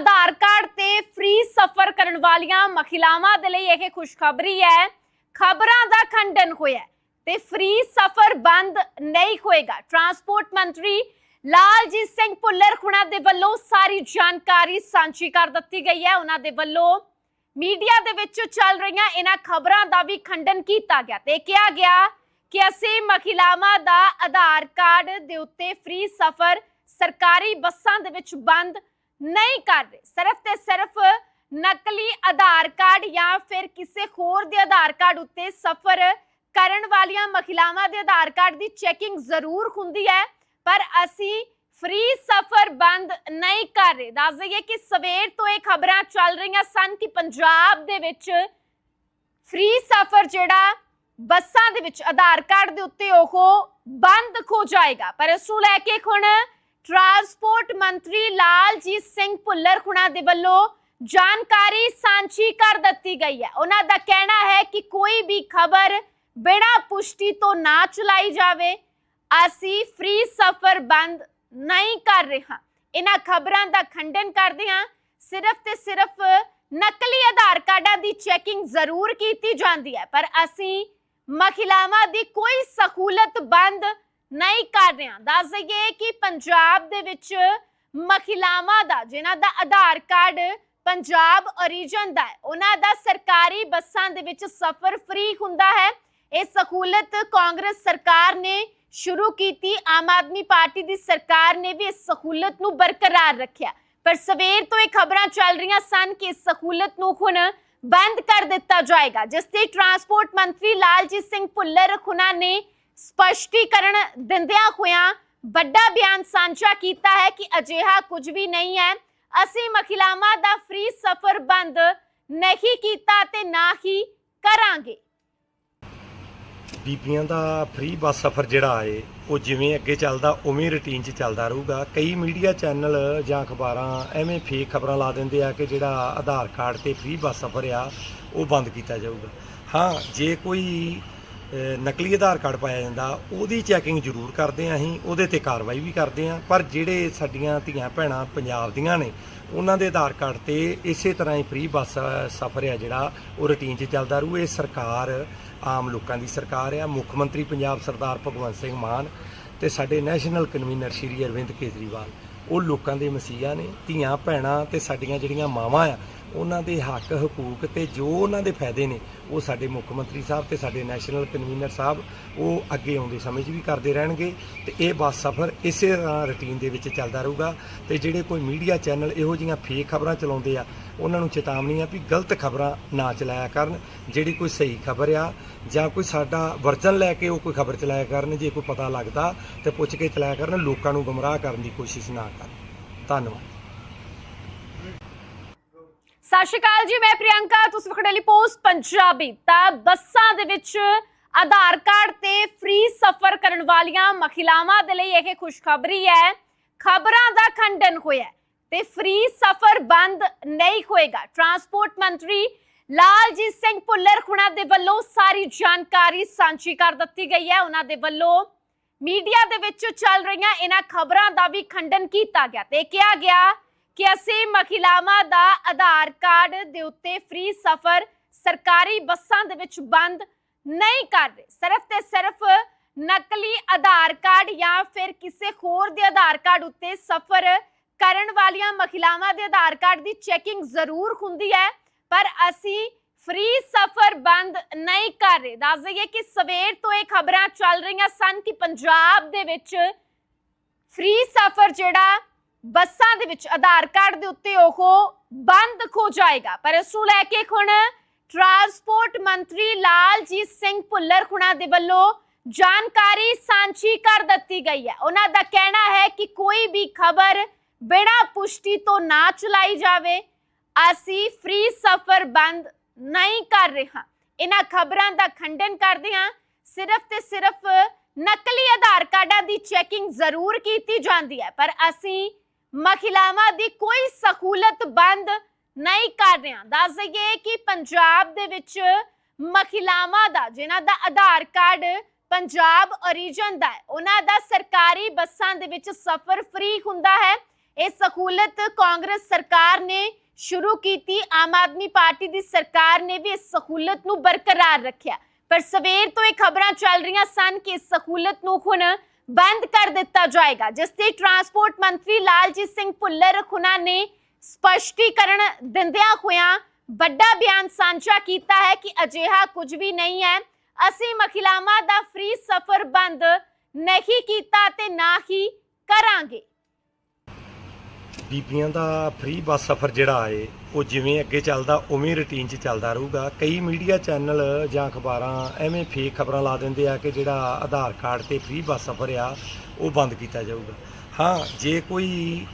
ਆਧਾਰ card ਤੇ free ਸਫ਼ਰ ਕਰਨ ਵਾਲੀਆਂ ਮਹਿਲਾਵਾਂ ਦੇ ਲਈ ਇਹ ਖੁਸ਼ਖਬਰੀ ਹੈ। ਖਬਰਾਂ ਦਾ ਖੰਡਨ ਹੋਇਆ ਤੇ ਫ੍ਰੀ ਸਫ਼ਰ ਬੰਦ ਨਹੀਂ ਹੋਏਗਾ। ਟਰਾਂਸਪੋਰਟ ਮੰਤਰੀ ਲਾਲਜੀਤ ਸਿੰਘ ਭੁੱਲਰ ਖੁਣਾ ਦੇ ਵੱਲੋਂ ਸਾਰੀ ਜਾਣਕਾਰੀ ਸਾਂਝੀ ਕਰ ਦਿੱਤੀ ਗਈ ਹੈ। ਉਹਨਾਂ ਦੇ ਵੱਲੋਂ ਮੀਡੀਆ ਦੇ ਵਿੱਚ ਚੱਲ ਰਹੀਆਂ ਇਹਨਾਂ ਖਬਰਾਂ ਦਾ ਵੀ ਖੰਡਨ ਕੀਤਾ ਗਿਆ ਤੇ ਕਿਹਾ ਗਿਆ ਕਿ ਅਸੀਂ ਮਹਿਲਾਵਾਂ ਦਾ ਆਧਾਰ ਕਾਰਡ ਦੇ ਉੱਤੇ ਫ੍ਰੀ ਸਫ਼ਰ ਸਰਕਾਰੀ ਬੱਸਾਂ ਦੇ ਵਿੱਚ ਬੰਦ ਨਹੀਂ ਕਰ ਰਹੇ। ਸਿਰਫ ਤੇ ਸਿਰਫ ਨਕਲੀ ਆਧਾਰ ਕਾਰਡ ਜਾਂ ਫਿਰ ਕਿਸੇ ਹੋਰ ਦੇ ਆਧਾਰ ਕਾਰਡ ਉੱਤੇ ਸਫ਼ਰ ਕਰਨ ਵਾਲੀਆਂ ਮਹਿਲਾਵਾਂ ਦੇ ਆਧਾਰ ਕਾਰਡ ਦੀ ਚੈਕਿੰਗ ਜ਼ਰੂਰ ਹੁੰਦੀ ਹੈ, ਪਰ ਅਸੀਂ ਫ੍ਰੀ ਸਫ਼ਰ ਬੰਦ ਨਹੀਂ ਕਰ ਰਹੇ। ਦੱਸ ਦਈਏ ਕਿ ਸਵੇਰ ਤੋਂ ਇਹ ਖਬਰਾਂ ਚੱਲ ਰਹੀਆਂ ਸਨ ਕਿ ਪੰਜਾਬ ਦੇ ਵਿੱਚ ਫ੍ਰੀ ਸਫ਼ਰ ਜਿਹੜਾ ਬੱਸਾਂ ਦੇ ਵਿੱਚ ਆਧਾਰ ਕਾਰਡ ਦੇ ਉੱਤੇ ਉਹ ਬੰਦ ਹੋ ਜਾਏਗਾ। ਪਰ ਇਸ ਨੂੰ ਲੈ ਕੇ ਹੁਣ ਟਰਾਂਸਪੋਰਟ ਮੰਤਰੀ ਲਾਲਜੀਤ ਸਿੰਘ ਭੁੱਲਰ ਖੁਣਾ ਦੇ ਵੱਲੋਂ ਜਾਣਕਾਰੀ ਸਾਂਝੀ ਕਰ ਦਿੱਤੀ ਗਈ ਹੈ। ਉਹਨਾਂ ਦਾ ਕਹਿਣਾ ਹੈ ਕਿ ਕੋਈ ਵੀ ਖਬਰ ਬਿਨਾਂ ਪੁਸ਼ਟੀ ਤੋਂ ਨਾ ਚਲਾਈ ਜਾਵੇ। ਅਸੀਂ ਫ੍ਰੀ ਸਫ਼ਰ ਬੰਦ ਨਹੀਂ ਕਰ ਰਹੇ। ਹਾਂ ਇਹਨਾਂ ਖਬਰਾਂ ਦਾ ਖੰਡਨ ਕਰਦੇ ਹਾਂ। ਸਿਰਫ ਤੇ ਸਿਰਫ ਨਕਲੀ ਆਧਾਰ ਕਾਰਡਾਂ ਦੀ ਚੈਕਿੰਗ ਜ਼ਰੂਰ ਕੀਤੀ ਜਾਂਦੀ ਹੈ। ਪਰ ਅਸੀਂ ਮਹਿਲਾਵਾਂ ਦੀ ਕੋਈ ਸਹੂਲਤ ਬੰਦ ਨਹੀਂ ਕਰ ਰਹੇ। ਦੱਸ ਦਈਏ ਕਿ ਪੰਜਾਬ ਦੇ ਵਿੱਚ ਮਹਿਲਾਵਾਂ ਦਾ, ਜਿਨ੍ਹਾਂ ਦਾ ਆਧਾਰ ਕਾਰਡ ਪੰਜਾਬ origin ਦਾ ਹੈ, ਉਹਨਾਂ ਦਾ ਸਰਕਾਰੀ ਬੱਸਾਂ ਦੇ ਵਿੱਚ ਸਫ਼ਰ ਫ੍ਰੀ ਹੁੰਦਾ ਹੈ। ਇਹ ਸਹੂਲਤ ਕਾਂਗਰਸ ਸਰਕਾਰ ਨੇ ਸ਼ੁਰੂ ਕੀਤੀ, ਆਮ ਆਦਮੀ ਪਾਰਟੀ ਦੀ ਸਰਕਾਰ ਨੇ ਵੀ ਇਸ ਸਹੂਲਤ ਨੂੰ ਬਰਕਰਾਰ ਰੱਖਿਆ। ਪਰ ਸਵੇਰ ਤੋਂ ਇਹ ਖਬਰਾਂ ਚੱਲ ਰਹੀਆਂ ਸਨ ਕਿ ਇਸ ਸਹੂਲਤ ਨੂੰ ਹੁਣ ਬੰਦ ਕਰ ਦਿੱਤਾ ਜਾਏਗਾ, ਜਿਸ ਤੇ ਟਰਾਂਸਪੋਰਟ ਮੰਤਰੀ ਲਾਲਜੀਤ ਸਿੰਘ ਭੁੱਲਰ ਖੁਨਾ ਨੇ ਸਪਸ਼ਟੀਕਰਨ ਦਿੰਦਿਆਂ ਹੋਇਆਂ ਵੱਡਾ ਬਿਆਨ ਸਾਂਝਾ ਕੀਤਾ ਹੈ ਕਿ ਅਜਿਹਾ ਕੁਝ ਵੀ ਨਹੀਂ ਹੈ। ਅਸੀਂ ਮਹਿਲਾਵਾਂ ਦਾ ਫ੍ਰੀ ਸਫ਼ਰ ਬੰਦ ਨਹੀਂ ਕੀਤਾ ਤੇ ਨਾ ਹੀ ਕਰਾਂਗੇ। ਬੀਬੀਆਂ ਦਾ ਫ੍ਰੀ ਬੱਸ ਸਫ਼ਰ ਜਿਹੜਾ ਏ ਉਹ ਜਿਵੇਂ ਅੱਗੇ ਚੱਲਦਾ, ਉਵੇਂ ਰੁਟੀਨ 'ਚ ਚੱਲਦਾ ਰਹੂਗਾ। ਕਈ ਮੀਡੀਆ ਚੈਨਲ ਜਾਂ ਅਖਬਾਰਾਂ ਐਵੇਂ ਫੇਕ ਖਬਰਾਂ ਲਾ ਦਿੰਦੇ ਆ ਕਿ ਜਿਹੜਾ ਆਧਾਰ ਕਾਰਡ ਤੇ ਫ੍ਰੀ ਬੱਸ ਸਫ਼ਰ ਆ, ਉਹ ਬੰਦ ਕੀਤਾ ਜਾਊਗਾ। ਹਾਂ, ਜੇ ਕੋਈ ਨਕਲੀ ਆਧਾਰ ਕਾਰਡ ਪਾਇਆ ਜਾਂਦਾ, ਉਹਦੀ ਚੈਕਿੰਗ ਜ਼ਰੂਰ ਕਰਦੇ ਆ ਅਸੀਂ, ਉਹਦੇ ਤੇ ਕਾਰਵਾਈ ਵੀ ਕਰਦੇ ਆ। ਪਰ ਜਿਹੜੇ ਸਾਡੀਆਂ ਧੀਆਂ ਭੈਣਾਂ ਪੰਜਾਬ ਦੀਆਂ ਨੇ, ਉਹਨਾਂ ਦੇ ਆਧਾਰ ਕਾਰਡ ਤੇ ਇਸੇ ਤਰ੍ਹਾਂ ਹੀ ਫ੍ਰੀ ਬੱਸ ਸਫ਼ਰ ਆ ਜਿਹੜਾ, ਉਹ ਰੁਟੀਨ 'ਚ ਚੱਲਦਾ ਰਹੂ। ਇਹ ਸਰਕਾਰ, ਆਮ ਲੋਕਾਂ ਦੀ ਸਰਕਾਰ ਆ। ਮੁੱਖ ਮੰਤਰੀ ਪੰਜਾਬ ਸਰਦਾਰ ਭਗਵੰਤ ਸਿੰਘ ਮਾਨ ਤੇ ਸਾਡੇ ਨੈਸ਼ਨਲ ਕਨਵੀਨਰ ਸ਼੍ਰੀ ਅਰਵਿੰਦ ਕੇਜਰੀਵਾਲ। ਉਹ ਲੋਕਾਂ ਦੇ ਮਸੀਹਾ ਨੇ, ਧੀਆਂ, ਭੈਣਾਂ ਤੇ ਸਾਡੀਆਂ ਜਿਹੜੀਆਂ ਮਾਵਾਂ ਆ ਉਹਨਾਂ ਦੇ ਹੱਕ, ਹਕੂਕ ਤੇ ਜੋ ਉਹਨਾਂ ਦੇ ਫਾਇਦੇ ਨੇ, ਉਹ ਸਾਡੇ ਮੁੱਖ ਮੰਤਰੀ ਸਾਹਿਬ ਤੇ ਸਾਡੇ ਨੈਸ਼ਨਲ ਕਨਵੀਨਰ ਸਾਹਿਬ, ਉਹ ਅੱਗੇ ਆਉਂਦੇ ਸਮੇਂ 'ਚ ਵੀ ਕਰਦੇ ਰਹਿਣਗੇ ਤੇ ਇਹ ਬੱਸ ਸਫ਼ਰ ਇਸੇ ਤਰ੍ਹਾਂ ਰੁਟੀਨ ਦੇ ਵਿੱਚ ਚੱਲਦਾ ਰਹੂਗਾ ਤੇ ਜਿਹੜੇ ਕੋਈ ਮੀਡੀਆ ਚੈਨਲ ਇਹੋ ਜਿਹੀਆਂ ਫੇਕ ਖਬਰਾਂ ਚਲਾਉਂਦੇ ਆ, ਉਹਨਾਂ ਨੂੰ ਚੇਤਾਵਨੀ ਆ ਵੀ ਗਲਤ ਖਬਰਾਂ ਨਾ ਚਲਾਇਆ ਕਰਨ, ਜਿਹੜੀ ਕੋਈ ਸਹੀ ਖਬਰ ਆ ਜਾਂ ਕੋਈ ਸਾਡਾ ਵਰਜਨ ਲੈ ਕੇ ਉਹ ਕੋਈ ਖਬਰ ਚਲਾਇਆ ਕਰਨ, ਜੇ ਕੋਈ ਪਤਾ ਲੱਗਦਾ ਤੇ ਪੁੱਛ ਕੇ ਚਲਾਇਆ ਕਰਨ, ਲੋਕਾਂ ਨੂੰ ਗੁੰਮਰਾਹ ਕਰਨ ਦੀ ਕੋਸ਼ਿਸ਼ ਨਾ ਕਰਨ। ਧੰਨਵਾਦ। ਸਤਿ ਸ਼੍ਰੀ ਅਕਾਲ ਜੀ, ਮੈਂ ਪ੍ਰਿਯੰਕਾ, ਤੁਸੀਂ ਵਖੜੇ ਲਈ ਪੋਸਟ ਪੰਜਾਬੀ। ਤਾਂ ਬੱਸਾਂ ਦੇ ਵਿੱਚ ਆਧਾਰ ਕਾਰਡ ਤੇ ਫ੍ਰੀ ਸਫ਼ਰ ਕਰਨ ਵਾਲੀਆਂ ਮਹਿਲਾਵਾਂ ਦੇ ਲਈ ਇਹ ਖੁਸ਼ਖਬਰੀ ਹੈ। ਖਬਰਾਂ ਦਾ ਖੰਡਨ ਹੋਇਆ ਤੇ ਫ੍ਰੀ ਸਫ਼ਰ ਬੰਦ ਨਹੀਂ ਹੋਏਗਾ। ਟਰਾਂਸਪੋਰਟ ਮੰਤਰੀ ਲਾਲਜੀਤ ਸਿੰਘ ਭੁੱਲਰ ਖੁਣਾ ਦੇ ਵੱਲੋਂ ਸਾਰੀ ਜਾਣਕਾਰੀ ਸਾਂਝੀ ਕਰ ਦਿੱਤੀ ਗਈ ਹੈ। ਉਹਨਾਂ ਦੇ ਵੱਲੋਂ ਮੀਡੀਆ ਦੇ ਵਿੱਚ ਚੱਲ ਰਹੀਆਂ ਇਹਨਾਂ ਖਬਰਾਂ ਦਾ ਵੀ ਖੰਡਨ ਕੀਤਾ ਗਿਆ। ਤੇ ਕਿਹਾ ਗਿਆ ਕਿ ਅਸੀਂ ਮਹਿਲਾਵਾਂ ਦਾ ਆਧਾਰ ਕਾਰਡ ਦੇ ਉੱਤੇ ਫ੍ਰੀ ਸਫ਼ਰ ਸਰਕਾਰੀ ਬੱਸਾਂ ਦੇ ਵਿੱਚ ਬੰਦ ਨਹੀਂ ਕਰ ਰਹੇ। ਸਿਰਫ ਤੇ ਸਿਰਫ ਨਕਲੀ ਆਧਾਰ ਕਾਰਡ ਜਾਂ ਫਿਰ ਕਿਸੇ ਹੋਰ ਦੇ ਆਧਾਰ ਕਾਰਡ ਉੱਤੇ ਸਫ਼ਰ ਕਰਨ ਵਾਲੀਆਂ ਮਹਿਲਾਵਾਂ ਦੇ ਆਧਾਰ ਕਾਰਡ ਦੀ ਚੈਕਿੰਗ ਜ਼ਰੂਰ ਹੁੰਦੀ ਹੈ, ਪਰ ਅਸੀਂ ਫ੍ਰੀ ਸਫ਼ਰ ਬੰਦ ਨਹੀਂ ਕਰ ਰਹੇ। ਦੱਸ ਦਈਏ ਕਿ ਸਵੇਰ ਤੋਂ ਇਹ ਖਬਰਾਂ ਚੱਲ ਰਹੀਆਂ ਸਨ ਕਿ ਪੰਜਾਬ ਦੇ ਵਿੱਚ ਫ੍ਰੀ ਸਫ਼ਰ ਜਿਹੜਾ ਬੱਸਾਂ ਦੇ ਵਿੱਚ ਆਧਾਰ ਕਾਰਡ ਦੇ ਉੱਤੇ ਉਹ ਬੰਦ ਹੋ ਜਾਏਗਾ। ਪਰ ਇਸ ਨੂੰ ਲੈ ਕੇ ਹੁਣ ਟਰਾਂਸਪੋਰਟ ਮੰਤਰੀ ਲਾਲਜੀਤ ਸਿੰਘ ਭੁੱਲਰ ਖੁਣਾ ਦੇ ਵੱਲੋਂ ਜਾਣਕਾਰੀ ਸਾਂਝੀ ਕਰ ਦਿੱਤੀ ਗਈ ਹੈ। ਉਹਨਾਂ ਦਾ ਕਹਿਣਾ ਹੈ ਕਿ ਕੋਈ ਵੀ ਖਬਰ ਬਿਨਾਂ ਪੁਸ਼ਟੀ ਤੋਂ ਨਾ ਚਲਾਈ ਜਾਵੇ। ਅਸੀਂ ਫ੍ਰੀ ਸਫ਼ਰ ਬੰਦ ਨਹੀਂ ਕਰ ਰਹੇ। ਇਹਨਾਂ ਖਬਰਾਂ ਦਾ ਖੰਡਨ ਕਰਦੇ ਹਾਂ। ਸਿਰਫ ਤੇ ਸਿਰਫ ਨਕਲੀ ਆਧਾਰ ਕਾਰਡਾਂ ਦੀ ਚੈਕਿੰਗ ਜ਼ਰੂਰ ਕੀਤੀ ਜਾਂਦੀ ਹੈ। ਪਰ ਅਸੀਂ ਮਹਿਲਾਵਾਂ ਦੀ ਕੋਈ ਸਹੂਲਤ ਬੰਦ ਨਹੀਂ ਕਰ ਰਹੇ। ਦੱਸ ਦਈਏ ਕਿ ਪੰਜਾਬ ਦੇ ਵਿੱਚ ਮਹਿਲਾਵਾਂ ਦਾ, ਜਿਨ੍ਹਾਂ ਦਾ ਆਧਾਰ ਕਾਰਡ ਪੰਜਾਬ origin ਦਾ ਹੈ, ਉਹਨਾਂ ਦਾ ਸਰਕਾਰੀ ਬੱਸਾਂ ਦੇ ਵਿੱਚ ਸਫ਼ਰ ਫ੍ਰੀ ਹੁੰਦਾ ਹੈ। ਇਹ ਸਹੂਲਤ ਕਾਂਗਰਸ ਸਰਕਾਰ ਨੇ ਸ਼ੁਰੂ ਕੀਤੀ, ਆਮ ਆਦਮੀ ਪਾਰਟੀ ਦੀ ਸਰਕਾਰ ਨੇ ਵੀ ਇਸ ਸਹੂਲਤ ਨੂੰ ਬਰਕਰਾਰ ਰੱਖਿਆ। ਪਰ ਸਵੇਰ ਤੋਂ ਇਹ ਖਬਰਾਂ ਚੱਲ ਰਹੀਆਂ ਸਨ ਕਿ ਇਸ ਸਹੂਲਤ ਨੂੰ ਹੁਣ ਬੰਦ ਕਰ ਦਿੱਤਾ ਜਾਏਗਾ, ਜਿਸ ਤੇ ਟਰਾਂਸਪੋਰਟ ਮੰਤਰੀ ਲਾਲਜੀਤ ਸਿੰਘ ਭੁੱਲਰ ਖੁਨਾ ਨੇ ਸਪਸ਼ਟੀਕਰਨ ਦਿੰਦਿਆਂ ਹੋਇਆਂ ਵੱਡਾ ਬਿਆਨ ਸਾਂਝਾ ਕੀਤਾ ਹੈ ਕਿ ਅਜਿਹਾ ਕੁਝ ਵੀ ਨਹੀਂ ਹੈ। ਅਸੀਂ ਮਹਿਲਾਵਾਂ ਦਾ ਫ੍ਰੀ ਸਫ਼ਰ ਬੰਦ ਨਹੀਂ ਕੀਤਾ ਤੇ ਨਾ ਹੀ ਕਰਾਂਗੇ। ਬੀਬੀਆਂ ਦਾ ਫ੍ਰੀ ਬੱਸ ਸਫ਼ਰ ਜਿਹੜਾ ਏ ਉਹ ਜਿਵੇਂ ਅੱਗੇ ਚੱਲਦਾ, ਉਵੇਂ ਰੁਟੀਨ 'ਚ ਚੱਲਦਾ ਰਹੂਗਾ। ਕਈ ਮੀਡੀਆ ਚੈਨਲ ਜਾਂ ਅਖਬਾਰਾਂ ਐਵੇਂ ਫੇਕ ਖਬਰਾਂ ਲਾ ਦਿੰਦੇ ਆ ਕਿ ਜਿਹੜਾ ਆਧਾਰ ਕਾਰਡ ਤੇ ਫ੍ਰੀ ਬੱਸ ਸਫ਼ਰ ਆ, ਉਹ ਬੰਦ ਕੀਤਾ ਜਾਊਗਾ। ਹਾਂ, ਜੇ ਕੋਈ